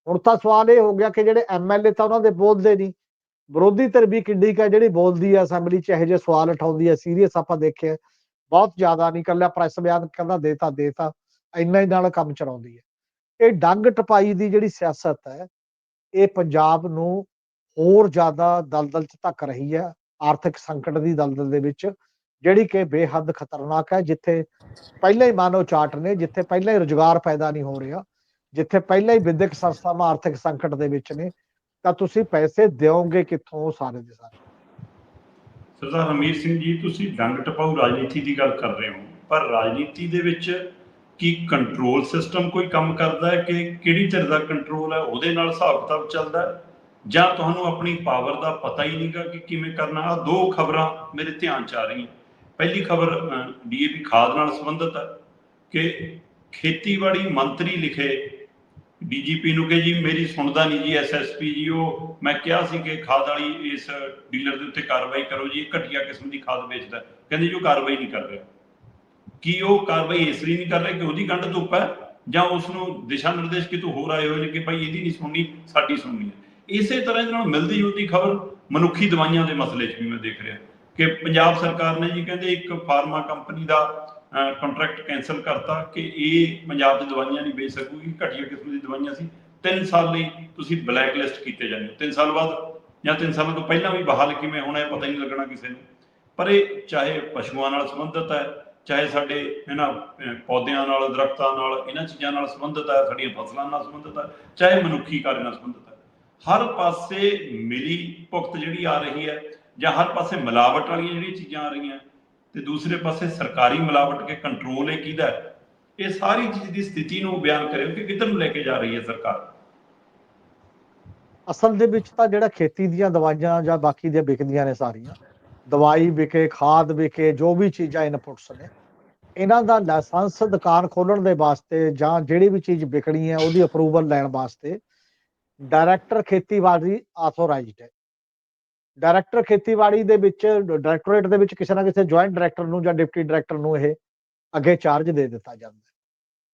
ਹੁਣ ਤਾਂ ਸਵਾਲ ਇਹ ਹੋ ਗਿਆ ਕਿ ਜਿਹੜੇ ਐਮਐਲਏ ਤਾਂ ਉਹਨਾਂ ਦੇ ਬੋਲਦੇ ਨਹੀਂ। ਵਿਰੋਧੀ ਧਿਰ ਵੀ ਕਿੱਡੀ ਕਾ ਜਿਹੜੀ ਬੋਲਦੀ ਹੈ ਅਸੈਂਬਲੀ 'ਚ ਇਹੋ ਜਿਹੇ ਸਵਾਲ ਉਠਾਉਂਦੀ ਹੈ ਸੀਰੀਅਸ ਆਪਾਂ ਦੇਖਿਆ ਬਹੁਤ ਜ਼ਿਆਦਾ ਨਹੀਂ ਕੱਲਿਆ ਪ੍ਰੈਸ ਬਿਆਨ ਕਹਿੰਦਾ ਦੇਤਾ ਦੇਤਾ, ਇੰਨਾ ਹੀ ਨਾਲ ਕੰਮ ਚਲਾਉਂਦੀ ਹੈ ਇਹ ਡੰਗ ਟਪਾਈ ਦੀ ਜਿਹੜੀ ਸਿਆਸਤ ਹੈ, ਇਹ ਪੰਜਾਬ ਨੂੰ ਹੋਰ ਜ਼ਿਆਦਾ ਦਲਦਲ 'ਚ ਧੱਕ ਰਹੀ ਹੈ ਆਰਥਿਕ ਸੰਕਟ ਦੀ ਦਲਦਲ ਦੇ ਵਿੱਚ, ਜਿਹੜੀ ਕਿ ਬੇਹੱਦ ਖਤਰਨਾਕ ਹੈ, ਜਿੱਥੇ ਪਹਿਲਾਂ ਹੀ ਮਾਨੋ ਚਾਟ ਨੇ, ਜਿੱਥੇ ਪਹਿਲਾਂ ਹੀ ਰੁਜ਼ਗਾਰ ਪੈਦਾ ਨਹੀਂ ਹੋ ਰਿਹਾ, ਜਿੱਥੇ ਪਹਿਲਾਂ ਹੀ ਵਿਦਿਅਕ ਸੰਸਥਾਵਾਂ ਆਰਥਿਕ ਸੰਕਟ ਦੇ ਵਿੱਚ ਨੇ ਤਾਂ ਤੁਸੀਂ ਪੈਸੇ ਦਿਓਗੇ ਕਿੱਥੋਂ ਸਾਰੇ ਦੇ ਸਾਰੇ? ਸਰਦਾਰ ਹਮੀਰ ਸਿੰਘ ਜੀ, ਤੁਸੀਂ ਡੰਗ ਟਪਾਊ ਰਾਜਨੀਤੀ ਦੀ ਗੱਲ ਕਰ ਰਹੇ ਹੋ, ਪਰ ਰਾਜਨੀਤੀ ਦੇ ਵਿੱਚ ਕੀ ਕੰਟਰੋਲ ਸਿਸਟਮ ਕੋਈ ਕੰਮ ਕਰਦਾ ਹੈ? ਕਿ ਕਿਹੜੀ ਧਿਰ ਦਾ ਕੰਟਰੋਲ ਹੈ? ਉਹਦੇ ਨਾਲ ਹਿਸਾਬ ਕਿਤਾਬ ਚੱਲਦਾ ਹੈ? ਜਾਂ ਤੁਹਾਨੂੰ ਆਪਣੀ ਪਾਵਰ ਦਾ ਪਤਾ ਹੀ ਨਹੀਂਗਾ ਕਿ ਕਿਵੇਂ ਕਰਨਾ? ਆ ਦੋ ਖਬਰਾਂ ਮੇਰੇ ਧਿਆਨ ਚ ਆ ਰਹੀਆਂ। ਪਹਿਲੀ ਖਬਰ ਡੀਏਪੀ ਖਾਦ ਨਾਲ ਸੰਬੰਧਿਤ ਹੈ ਕਿ ਖੇਤੀਬਾੜੀ ਮੰਤਰੀ ਲਿਖੇ ਡੀਜੀਪੀ ਨੂੰ ਕਿ ਜੀ ਮੇਰੀ ਸੁਣਦਾ ਨਹੀਂ ਜੀ ਐਸਐਸਪੀ ਜੀ, ਉਹ ਮੈਂ ਕਿਹਾ ਸੀ ਕਿ ਖਾਦ ਵਾਲੀ ਇਸ ਡੀਲਰ ਦੇ ਉੱਤੇ ਕਾਰਵਾਈ ਕਰੋ ਜੀ, ਇਹ ਘਟੀਆ ਕਿਸਮ ਦੀ ਖਾਦ ਵੇਚਦਾ। ਕਹਿੰਦੇ ਜੀ ਉਹ ਕਾਰਵਾਈ ਨਹੀਂ ਕਰ ਰਿਹਾ। ਕੀ ਉਹ ਕਾਰਵਾਈ ਇਸ ਲਈ ਨਹੀਂ ਕਰ ਰਿਹਾ ਕਿ ਉਹਦੀ ਗੰਢ ਧੁੱਪ ਹੈ? ਜਾਂ ਉਸ ਨੂੰ ਦਿਸ਼ਾ ਨਿਰਦੇਸ਼ ਕਿਤੋਂ ਹੋਰ ਆਏ ਹੋਏ ਨੇ ਕਿ ਭਾਈ ਇਹਦੀ ਨਹੀਂ ਸੁਣਨੀ, ਸਾਡੀ ਸੁਣਨੀ ਹੈ। ਇਸੇ ਤਰ੍ਹਾਂ ਇਹਦੇ ਨਾਲ ਮਿਲਦੀ ਜੁਲਦੀ ਖਬਰ ਮਨੁੱਖੀ ਦਵਾਈਆਂ ਦੇ ਮਸਲੇ 'ਚ ਵੀ ਮੈਂ ਦੇਖ ਰਿਹਾ। ਕਿ ਪੰਜਾਬ ਸਰਕਾਰ ਨੇ ਜੀ ਕਹਿੰਦੇ ਇੱਕ ਫਾਰਮਾ ਕੰਪਨੀ ਦਾ ਕੰਟਰੈਕਟ ਕੈਨਸਲ ਕਰਤਾ ਕਿ ਇਹ ਪੰਜਾਬ 'ਚ ਦਵਾਈਆਂ ਨਹੀਂ ਵੇਚ ਸਕੂਗੀ, ਘਟੀਆ ਕਿਸਮ ਦੀ ਦਵਾਈਆਂ ਸੀ। 3 ਸਾਲ ਲਈ ਤੁਸੀਂ ਬਲੈਕ ਲਿਸਟ ਕੀਤੇ ਜਾਂਦੇ ਹੋ। 3 ਸਾਲ ਬਾਅਦ ਜਾਂ 3 ਸਾਲਾਂ ਤੋਂ ਪਹਿਲਾਂ ਵੀ ਬਹਾਲ ਕਿਵੇਂ ਹੋਣਾ ਹੈ ਪਤਾ ਹੀ ਨਹੀਂ ਲੱਗਣਾ ਕਿਸੇ ਨੂੰ। ਪਰ ਇਹ ਚਾਹੇ ਪਸ਼ੂਆਂ ਨਾਲ ਸੰਬੰਧਿਤ ਹੈ, ਚਾਹੇ ਸਾਡੇ ਇਹਨਾਂ ਪੌਦਿਆਂ ਨਾਲ, ਦਰਖਤਾਂ ਨਾਲ, ਇਹਨਾਂ ਚੀਜ਼ਾਂ ਨਾਲ ਸੰਬੰਧਿਤ ਹੈ, ਸਾਡੀਆਂ ਫਸਲਾਂ ਨਾਲ ਸੰਬੰਧਿਤ ਹੈ, ਚਾਹੇ ਮਨੁੱਖੀ ਕਾਰਜ ਨਾਲ ਸੰਬੰਧਿਤ ਹੈ। ਹਰ ਪਾਸੇ ਮਿਲੀ ਭੁਗਤ ਜਿਹੜੀ ਆ ਰਹੀ ਹੈ ਜਾਂ ਹਰ ਪਾਸੇ ਮਿਲਾਵਟ ਵਾਲੀਆਂ ਜਿਹੜੀਆਂ ਚੀਜ਼ਾਂ ਆ ਰਹੀਆਂ ਤੇ ਦੂਸਰੇ ਪਾਸੇ ਸਰਕਾਰੀ ਮਿਲਾਵਟ ਕੇ ਕੰਟਰੋਲ ਇਹ ਕਿਹਦਾ? ਇਹ ਸਾਰੀ ਚੀਜ਼ ਦੀ ਸਥਿਤੀ ਨੂੰ ਬਿਆਨ ਕਰਿਓ ਕਿ ਕਿੱਧਰ ਨੂੰ ਲੈ ਕੇ ਜਾ ਰਹੀ ਹੈ ਸਰਕਾਰ। ਅਸਲ ਦੇ ਵਿੱਚ ਤਾਂ ਜਿਹੜਾ ਖੇਤੀ ਦੀਆਂ ਦਵਾਈਆਂ ਜਾਂ ਬਾਕੀ ਦੀਆਂ ਵਿਕਦੀਆਂ ਨੇ ਸਾਰੀਆਂ, ਦਵਾਈ ਵਿਕੇ, ਖਾਦ ਵਿਕੇ, ਜੋ ਵੀ ਚੀਜ਼ਾਂ ਇਨਪੁਟਸ ਨੇ, ਇਹਨਾਂ ਦਾ ਲਾਇਸੈਂਸ ਦੁਕਾਨ ਖੋਲਣ ਦੇ ਵਾਸਤੇ ਜਾਂ ਜਿਹੜੀ ਵੀ ਚੀਜ਼ ਵਿਕਣੀ ਹੈ ਉਹਦੀ ਅਪਰੂਵਲ ਲੈਣ ਵਾਸਤੇ ਡਾਇਰੈਕਟਰ ਖੇਤੀਬਾੜੀ ਆਥੋਰਾਈਜ਼ਡ ਹੈ। ਡਾਇਰੈਕਟਰ ਖੇਤੀਬਾੜੀ ਦੇ ਵਿੱਚ, ਡਾਇਰੈਕਟੋਰੇਟ ਦੇ ਵਿੱਚ ਕਿਸੇ ਨਾ ਕਿਸੇ ਜੁਆਇੰਟ ਡਾਇਰੈਕਟਰ ਨੂੰ ਜਾਂ ਡਿਪਟੀ ਡਾਇਰੈਕਟਰ ਨੂੰ ਇਹ ਅੱਗੇ ਚਾਰਜ ਦੇ ਦਿੱਤਾ ਜਾਂਦਾ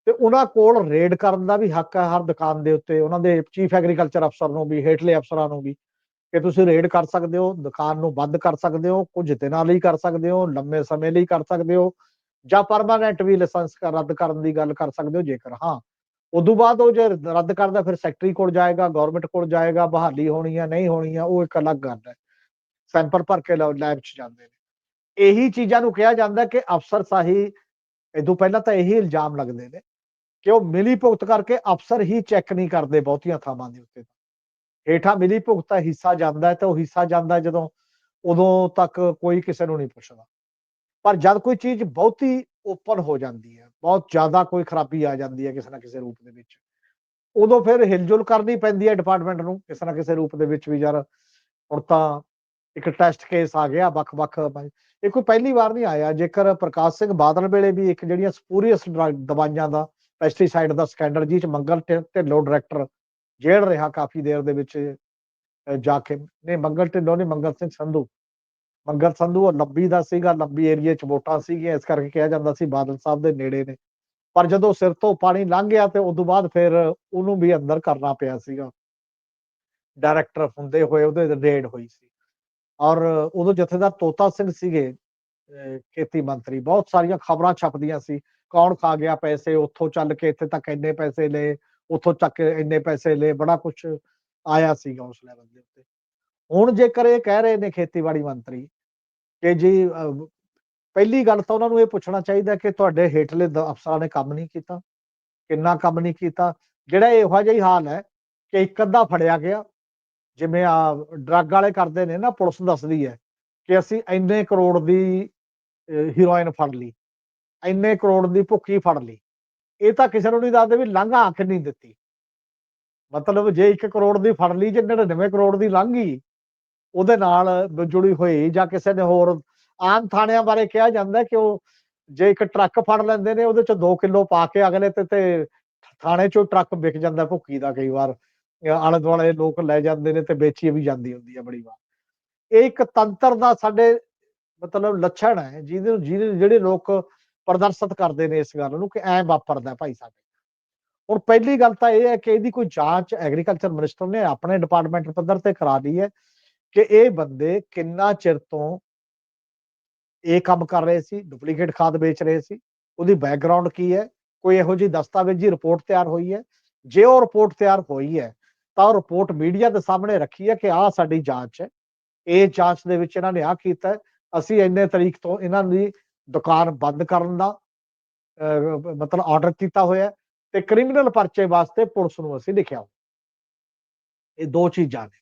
ਤੇ ਉਹਨਾਂ ਕੋਲ ਰੇਡ ਕਰਨ ਦਾ ਵੀ ਹੱਕ ਹੈ ਹਰ ਦੁਕਾਨ ਦੇ ਉੱਤੇ, ਉਹਨਾਂ ਦੇ ਚੀਫ ਐਗਰੀਕਲਚਰ ਅਫਸਰ ਨੂੰ ਵੀ, ਹੇਠਲੇ ਅਫਸਰਾਂ ਨੂੰ ਵੀ, ਕਿ ਤੁਸੀਂ ਰੇਡ ਕਰ ਸਕਦੇ ਹੋ, ਦੁਕਾਨ ਨੂੰ ਬੰਦ ਕਰ ਸਕਦੇ ਹੋ, ਕੁਝ ਦਿਨਾਂ ਲਈ ਕਰ ਸਕਦੇ ਹੋ, ਲੰਮੇ ਸਮੇਂ ਲਈ ਕਰ ਸਕਦੇ ਹੋ, ਜਾਂ ਪਰਮਾਨੈਂਟ ਵੀ ਲਾਇਸੈਂਸ ਰੱਦ ਕਰਨ ਦੀ ਗੱਲ ਕਰ ਸਕਦੇ ਹੋ ਜੇਕਰ, ਹਾਂ। ਉਦੋਂ ਬਾਅਦ ਉਹ ਜੇ ਰੱਦ ਕਰਦਾ, ਫਿਰ ਸੈਕਟਰੀ ਕੋਲ ਜਾਏਗਾ ਗਵਰਨਮੈਂਟ ਕੋਲ ਜਾਏਗਾ, ਬਹਾਲੀ ਹੋਣੀ ਹੈ ਨਹੀਂ ਹੋਣੀ ਹੈ ਉਹ ਇੱਕ ਅਲੱਗ ਗੱਲ ਹੈ। ਸੈਂਪਲ ਭਰ ਕੇ ਲੈਬ 'ਚ ਜਾਂਦੇ ਨੇ। ਇਹੀ ਚੀਜ਼ਾਂ ਨੂੰ ਕਿਹਾ ਜਾਂਦਾ ਕਿ ਅਫਸਰਸ਼ਾਹੀ ਇਦੋਂ ਪਹਿਲਾਂ ਤਾਂ ਇਹੀ ਇਲਜ਼ਾਮ ਲੱਗਦੇ ਨੇ ਕਿ ਉਹ ਮਿਲੀ ਭੁਗਤ ਕਰਕੇ ਅਫਸਰ ਹੀ ਚੈੱਕ ਨਹੀਂ ਕਰਦੇ ਬਹੁਤੀਆਂ ਥਾਵਾਂ ਦੇ ਉੱਤੇ। ਹੇਠਾਂ ਮਿਲੀ ਭੁਗਤ ਦਾ ਹਿੱਸਾ ਜਾਂਦਾ ਹੈ ਤਾਂ ਉਹ ਹਿੱਸਾ ਜਾਂਦਾ ਜਦੋਂ ਉਦੋਂ ਤੱਕ ਕੋਈ ਕਿਸੇ ਨੂੰ ਨਹੀਂ ਪੁੱਛਦਾ। ਪਰ ਜਦ ਕੋਈ ਚੀਜ਼ ਬਹੁਤੀ ਓਪਨ ਹੋ ਜਾਂਦੀ ਹੈ, ਬਹੁਤ ਜ਼ਿਆਦਾ ਕੋਈ ਖਰਾਬੀ ਆ ਜਾਂਦੀ ਹੈ ਕਿਸੇ ਨਾ ਕਿਸੇ ਰੂਪ ਦੇ ਵਿੱਚ, ਉਦੋਂ ਫਿਰ ਹਿਲਜੁਲ ਕਰਨੀ ਪੈਂਦੀ ਹੈ ਡਿਪਾਰਟਮੈਂਟ ਨੂੰ, ਕਿਸੇ ਨਾ ਕਿਸੇ ਰੂਪ ਦੇ ਵਿੱਚ ਵੀ ਯਾਰ ਹੁਣ ਤਾਂ ਇੱਕ ਟੈਸਟ ਕੇਸ ਆ ਗਿਆ ਵੱਖ-ਵੱਖ ਇਹ ਕੋਈ ਪਹਿਲੀ ਵਾਰ ਨਹੀਂ ਆਇਆ। ਜੇਕਰ ਪ੍ਰਕਾਸ਼ ਸਿੰਘ ਬਾਦਲ ਵੇਲੇ ਵੀ ਇੱਕ ਜਿਹੜੀਆਂ ਸਪੂਰੀਅਸ ਦਵਾਈਆਂ ਦਾ ਪੈਸਟੀਸਾਈਡ ਦਾ ਸਕੈਂਡਲ ਜੀ ਚ ਮੰਗਲ ਢਿੱਲੋਂ ਡਾਇਰੈਕਟਰ ਜੇਲ੍ਹ ਰਿਹਾ ਕਾਫੀ ਦੇਰ ਦੇ ਵਿੱਚ ਜਾ ਕੇ। ਨਹੀਂ, ਮੰਗਲ ਢਿੱਲੋਂ ਨਹੀਂ, ਮੰਗਲ ਸਿੰਘ ਸੰਧੂ। ਮੰਗਲ ਸੰਧੂ ਉਹ ਲੰਬੀ ਦਾ ਸੀਗਾ, ਲੰਬੀ ਏਰੀਏ ਚ ਵੋਟਾਂ ਸੀਗੀਆਂ, ਇਸ ਕਰਕੇ ਕਿਹਾ ਜਾਂਦਾ ਸੀ ਬਾਦਲ ਸਾਹਿਬ ਦੇ ਨੇੜੇ ਨੇ। ਪਰ ਜਦੋਂ ਸਿਰ ਤੋਂ ਪਾਣੀ ਲੰਘ ਗਿਆ ਤੇ ਉਸ ਤੋਂ ਬਾਅਦ ਫਿਰ ਉਹਨੂੰ ਵੀ ਅੰਦਰ ਕਰਨਾ ਪਿਆ ਸੀਗਾ। ਡਾਇਰੈਕਟਰ ਹੁੰਦੇ ਹੋਏ ਉਹਦੇ ਰੇਡ ਹੋਈ ਸੀ। ਔਰ ਉਦੋਂ ਜਥੇਦਾਰ ਤੋਤਾ ਸਿੰਘ ਸੀਗੇ ਖੇਤੀ ਮੰਤਰੀ, ਬਹੁਤ ਸਾਰੀਆਂ ਖਬਰਾਂ ਛਪਦੀਆਂ ਸੀ, ਕੌਣ ਖਾ ਗਿਆ ਪੈਸੇ, ਉੱਥੋਂ ਚੱਲ ਕੇ ਇੱਥੇ ਤੱਕ ਇੰਨੇ ਪੈਸੇ ਲਏ, ਉੱਥੋਂ ਤੱਕ ਇੰਨੇ ਪੈਸੇ ਲਏ, ਬੜਾ ਕੁਝ ਆਇਆ ਸੀਗਾ ਉਸ ਲੈਵਲ ਦੇ ਉੱਤੇ। ਹੁਣ ਜੇਕਰ ਇਹ ਕਹਿ ਰਹੇ ਨੇ ਖੇਤੀਬਾੜੀ ਮੰਤਰੀ ਕਿ ਜੀ ਪਹਿਲੀ ਗੱਲ ਤਾਂ ਉਹਨਾਂ ਨੂੰ ਇਹ ਪੁੱਛਣਾ ਚਾਹੀਦਾ ਕਿ ਤੁਹਾਡੇ ਹੇਠਲੇ ਅਫਸਰਾਂ ਨੇ ਕੰਮ ਨਹੀਂ ਕੀਤਾ, ਕਿੰਨਾ ਕੰਮ ਨਹੀਂ ਕੀਤਾ, ਜਿਹੜਾ ਇਹੋ ਜਿਹਾ ਹੀ ਹਾਲ ਹੈ ਕਿ ਇੱਕ ਅੱਧਾ ਫੜਿਆ ਗਿਆ ਜਿਵੇਂ ਆ ਡਰੱਗ ਵਾਲੇ ਕਰਦੇ ਨੇ ਨਾ, ਪੁਲਿਸ ਦੱਸਦੀ ਹੈ ਕਿ ਅਸੀਂ ਇੰਨੇ ਕਰੋੜ ਦੀ ਹੀਰੋਇਨ ਫੜ ਲਈ, ਇੰਨੇ ਕਰੋੜ ਦੀ ਭੁੱਕੀ ਫੜ ਲਈ। ਇਹ ਤਾਂ ਕਿਸੇ ਨੂੰ ਨਹੀਂ ਦੱਸਦੇ ਵੀ ਲੰਘ ਆਖ ਨਹੀਂ ਦਿੱਤੀ। ਮਤਲਬ ਜੇ 1 ਕਰੋੜ ਦੀ ਫੜ ਲਈ, ਜੇ 99 ਕਰੋੜ ਦੀ ਲੰਘ ਗਈ, ਉਹਦੇ ਨਾਲ ਜੁੜੀ ਹੋਈ ਜਾਂ ਕਿਸੇ ਨੇ ਹੋਰ ਆਮ ਥਾਣਿਆਂ ਬਾਰੇ ਕਿਹਾ ਜਾਂਦਾ ਕਿ ਉਹ ਜੇ ਇੱਕ ਟਰੱਕ ਫੜ ਲੈਂਦੇ ਨੇ, ਉਹਦੇ ਚ 2 ਕਿਲੋ ਪਾ ਕੇ ਅਗਲੇ ਤੇ ਤੇ ਥਾਣੇ ਚੋਂ ਟਰੱਕ ਵਿਕ ਜਾਂਦਾ ਭੁੱਕੀ ਦਾ ਕਈ ਵਾਰ। ਆਲੇ ਦੁਆਲੇ ਲੋਕ ਲੈ ਜਾਂਦੇ ਨੇ ਤੇ ਵੇਚੀ ਵੀ ਜਾਂਦੀ ਹੁੰਦੀ ਹੈ ਬੜੀ ਵਾਰ। ਇਹ ਇੱਕ ਤੰਤਰ ਦਾ ਸਾਡੇ ਮਤਲਬ ਲੱਛਣ ਹੈ, ਜਿਹਦੇ ਜਿਹਦੇ ਜਿਹੜੇ ਲੋਕ ਪ੍ਰਦਰਸ਼ਿਤ ਕਰਦੇ ਨੇ ਇਸ ਗੱਲ ਨੂੰ ਕਿ ਐ ਵਾਪਰਦਾ ਭਾਈ ਸਾਡੇ। ਹੁਣ ਪਹਿਲੀ ਗੱਲ ਤਾਂ ਇਹ ਹੈ ਕਿ ਇਹਦੀ ਕੋਈ ਜਾਂਚ ਐਗਰੀਕਲਚਰ ਮਿਨਿਸਟਰ ਨੇ ਆਪਣੇ ਡਿਪਾਰਟਮੈਂਟ ਪੱਧਰ ਤੇ ਕਰਾ ਲਈ ਹੈ ਕਿ ਇਹ ਬੰਦੇ ਕਿੰਨਾ ਚਿਰ ਤੋਂ ਇਹ ਕੰਮ ਕਰ ਰਹੇ ਸੀ ਡੁਪਲੀਕੇਟ ਖਾਦ ਵੇਚ ਰਹੇ ਸੀ, ਉਹਦੀ ਬੈਕਗ੍ਰਾਉਂਡ ਕੀ ਹੈ, ਕੋਈ ਇਹੋ ਜਿਹੀ ਦਸਤਾਵੇਜ਼ੀ ਰਿਪੋਰਟ ਤਿਆਰ ਹੋਈ ਹੈ। ਜੇ ਉਹ ਰਿਪੋਰਟ ਤਿਆਰ ਹੋਈ ਹੈ ਤਾਂ ਉਹ ਰਿਪੋਰਟ ਮੀਡੀਆ ਦੇ ਸਾਹਮਣੇ ਰੱਖੀ ਹੈ ਕਿ ਆਹ ਸਾਡੀ ਜਾਂਚ ਹੈ। ਇਹ ਜਾਂਚ ਦੇ ਵਿੱਚ ਇਹਨਾਂ ਨੇ ਆਹ ਕੀਤਾ ਅਸੀਂ ਇੰਨੇ ਤਰੀਕ ਤੋਂ ਇਹਨਾਂ ਦੀ ਦੁਕਾਨ ਬੰਦ ਕਰਨ ਦਾ ਮਤਲਬ ਆਰਡਰ ਕੀਤਾ ਹੋਇਆ ਤੇ ਕ੍ਰਿਮੀਨਲ ਪਰਚੇ ਵਾਸਤੇ ਪੁਲਿਸ ਨੂੰ ਅਸੀਂ ਲਿਖਿਆ ਹੋਇਆ। ਇਹ ਦੋ ਚੀਜ਼ਾਂ ਨੇ।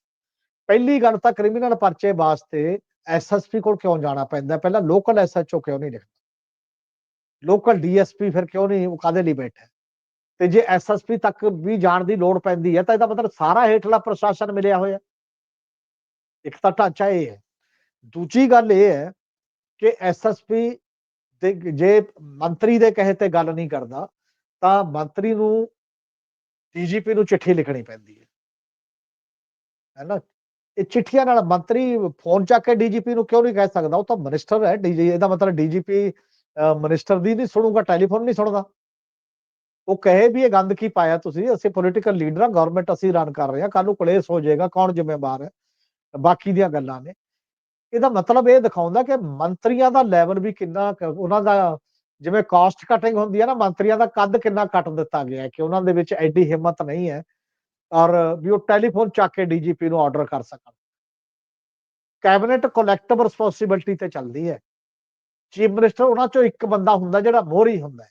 ਪਹਿਲੀ ਗੱਲ ਤਾਂ ਕ੍ਰਿਮੀਨਲ ਪਰਚੇ ਵਾਸਤੇ ਐਸਐਸਪੀ ਕੋਲ ਕਿਉਂ ਜਾਣਾ ਪੈਂਦਾ ਪਹਿਲਾਂ ਲੋਕਲ ਐਸਐਚਓ ਕਿਉਂ ਨਹੀਂ ਲਿਖਦਾ? ਲੋਕਲ ਡੀਐਸਪੀ ਫਿਰ ਕਿਉਂ ਨਹੀਂ, ਉਹ ਕਾਦੇ ਲਈ ਬੈਠਾ ਤੇ ਜੇ ਐਸਐਸਪੀ ਤੱਕ ਵੀ ਜਾਣ ਦੀ ਲੋੜ ਪੈਂਦੀ ਹੈ, ਤਾਂ ਇਹਦਾ ਮਤਲਬ ਸਾਰਾ ਹੇਠਲਾ ਪ੍ਰਸ਼ਾਸਨ ਮਿਲਿਆ ਹੋਇਆ। ਇੱਕ ਤਾਂ ਢਾਂਚਾ ਇਹ ਹੈ। ਦੂਜੀ ਗੱਲ ਇਹ ਹੈ ਕਿ ਐਸਐਸਪੀ ਦੇ ਜੇ ਮੰਤਰੀ ਦੇ ਕਹੇ ਤੇ ਗੱਲ ਨਹੀਂ ਕਰਦਾ, ਤਾਂ ਮੰਤਰੀ ਨੂੰ ਡੀਜੀਪੀ ਨੂੰ ਚਿੱਠੀ ਲਿਖਣੀ ਪੈਂਦੀ ਹੈ। ਹੈ ਨਾ? ਇਹ ਚਿੱਠੀਆਂ ਨਾਲ ਮੰਤਰੀ ਫੋਨ ਚੱਕ ਕੇ ਡੀਜੀਪੀ ਨੂੰ ਕਿਉਂ ਨਹੀਂ ਕਹਿ ਸਕਦਾ? ਉਹ ਤਾਂ ਮਿਨਿਸਟਰ ਹੈ। ਡੀਜੀ ਇਹਦਾ ਮਤਲਬ ਡੀਜੀਪੀ ਮਿਨਿਸਟਰ ਦੀ ਨਹੀਂ ਸੁਣੂਗਾ, ਟੈਲੀਫੋਨ ਨਹੀਂ ਸੁਣਦਾ। ਉਹ ਕਹੇ ਵੀ ਇਹ ਗੰਦ ਕੀ ਪਾਇਆ ਤੁਸੀਂ? ਅਸੀਂ ਪੋਲੀਟੀਕਲ ਲੀਡਰ ਆ ਗਵਰਨਮੈਂਟ ਅਸੀਂ ਰਨ ਕਰ ਰਹੇ ਹਾਂ ਕੱਲ ਨੂੰ ਕਲੇਸ਼ ਹੋ ਜਾਏਗਾ, ਕੌਣ ਜ਼ਿੰਮੇਵਾਰ ਹੈ? ਬਾਕੀ ਦੀਆਂ ਗੱਲਾਂ ਨੇ। ਇਹਦਾ ਮਤਲਬ ਇਹ ਦਿਖਾਉਂਦਾ ਕਿ ਮੰਤਰੀਆਂ ਦਾ ਲੈਵਲ ਵੀ ਕਿੰਨਾ ਉਹਨਾਂ ਦਾ ਜਿਵੇਂ ਕਾਸਟ ਕਟਿੰਗ ਹੁੰਦੀ ਹੈ ਨਾ, ਮੰਤਰੀਆਂ ਦਾ ਕੱਦ ਕਿੰਨਾ ਕੱਟ ਦਿੱਤਾ ਗਿਆ ਕਿ ਉਹਨਾਂ ਦੇ ਵਿੱਚ ਐਡੀ ਹਿੰਮਤ ਨਹੀਂ ਹੈ ਔਰ ਵੀ ਉਹ ਟੈਲੀਫੋਨ ਚੱਕ ਕੇ ਡੀਜੀਪੀ ਨੂੰ ਆਰਡਰ ਕਰ ਸਕਣ। ਕੈਬਨਿਟ ਕਲੈਕਟਿਵ ਰਿਸਪੌਂਸਿਬਿਲਟੀ ਤੇ ਚੱਲਦੀ ਹੈ। ਚੀਫ ਮਿਨਿਸਟਰ ਉਹਨਾਂ ਚੋਂ ਇੱਕ ਬੰਦਾ ਹੁੰਦਾ ਜਿਹੜਾ ਮੋਹਰੀ ਹੁੰਦਾ ਹੈ।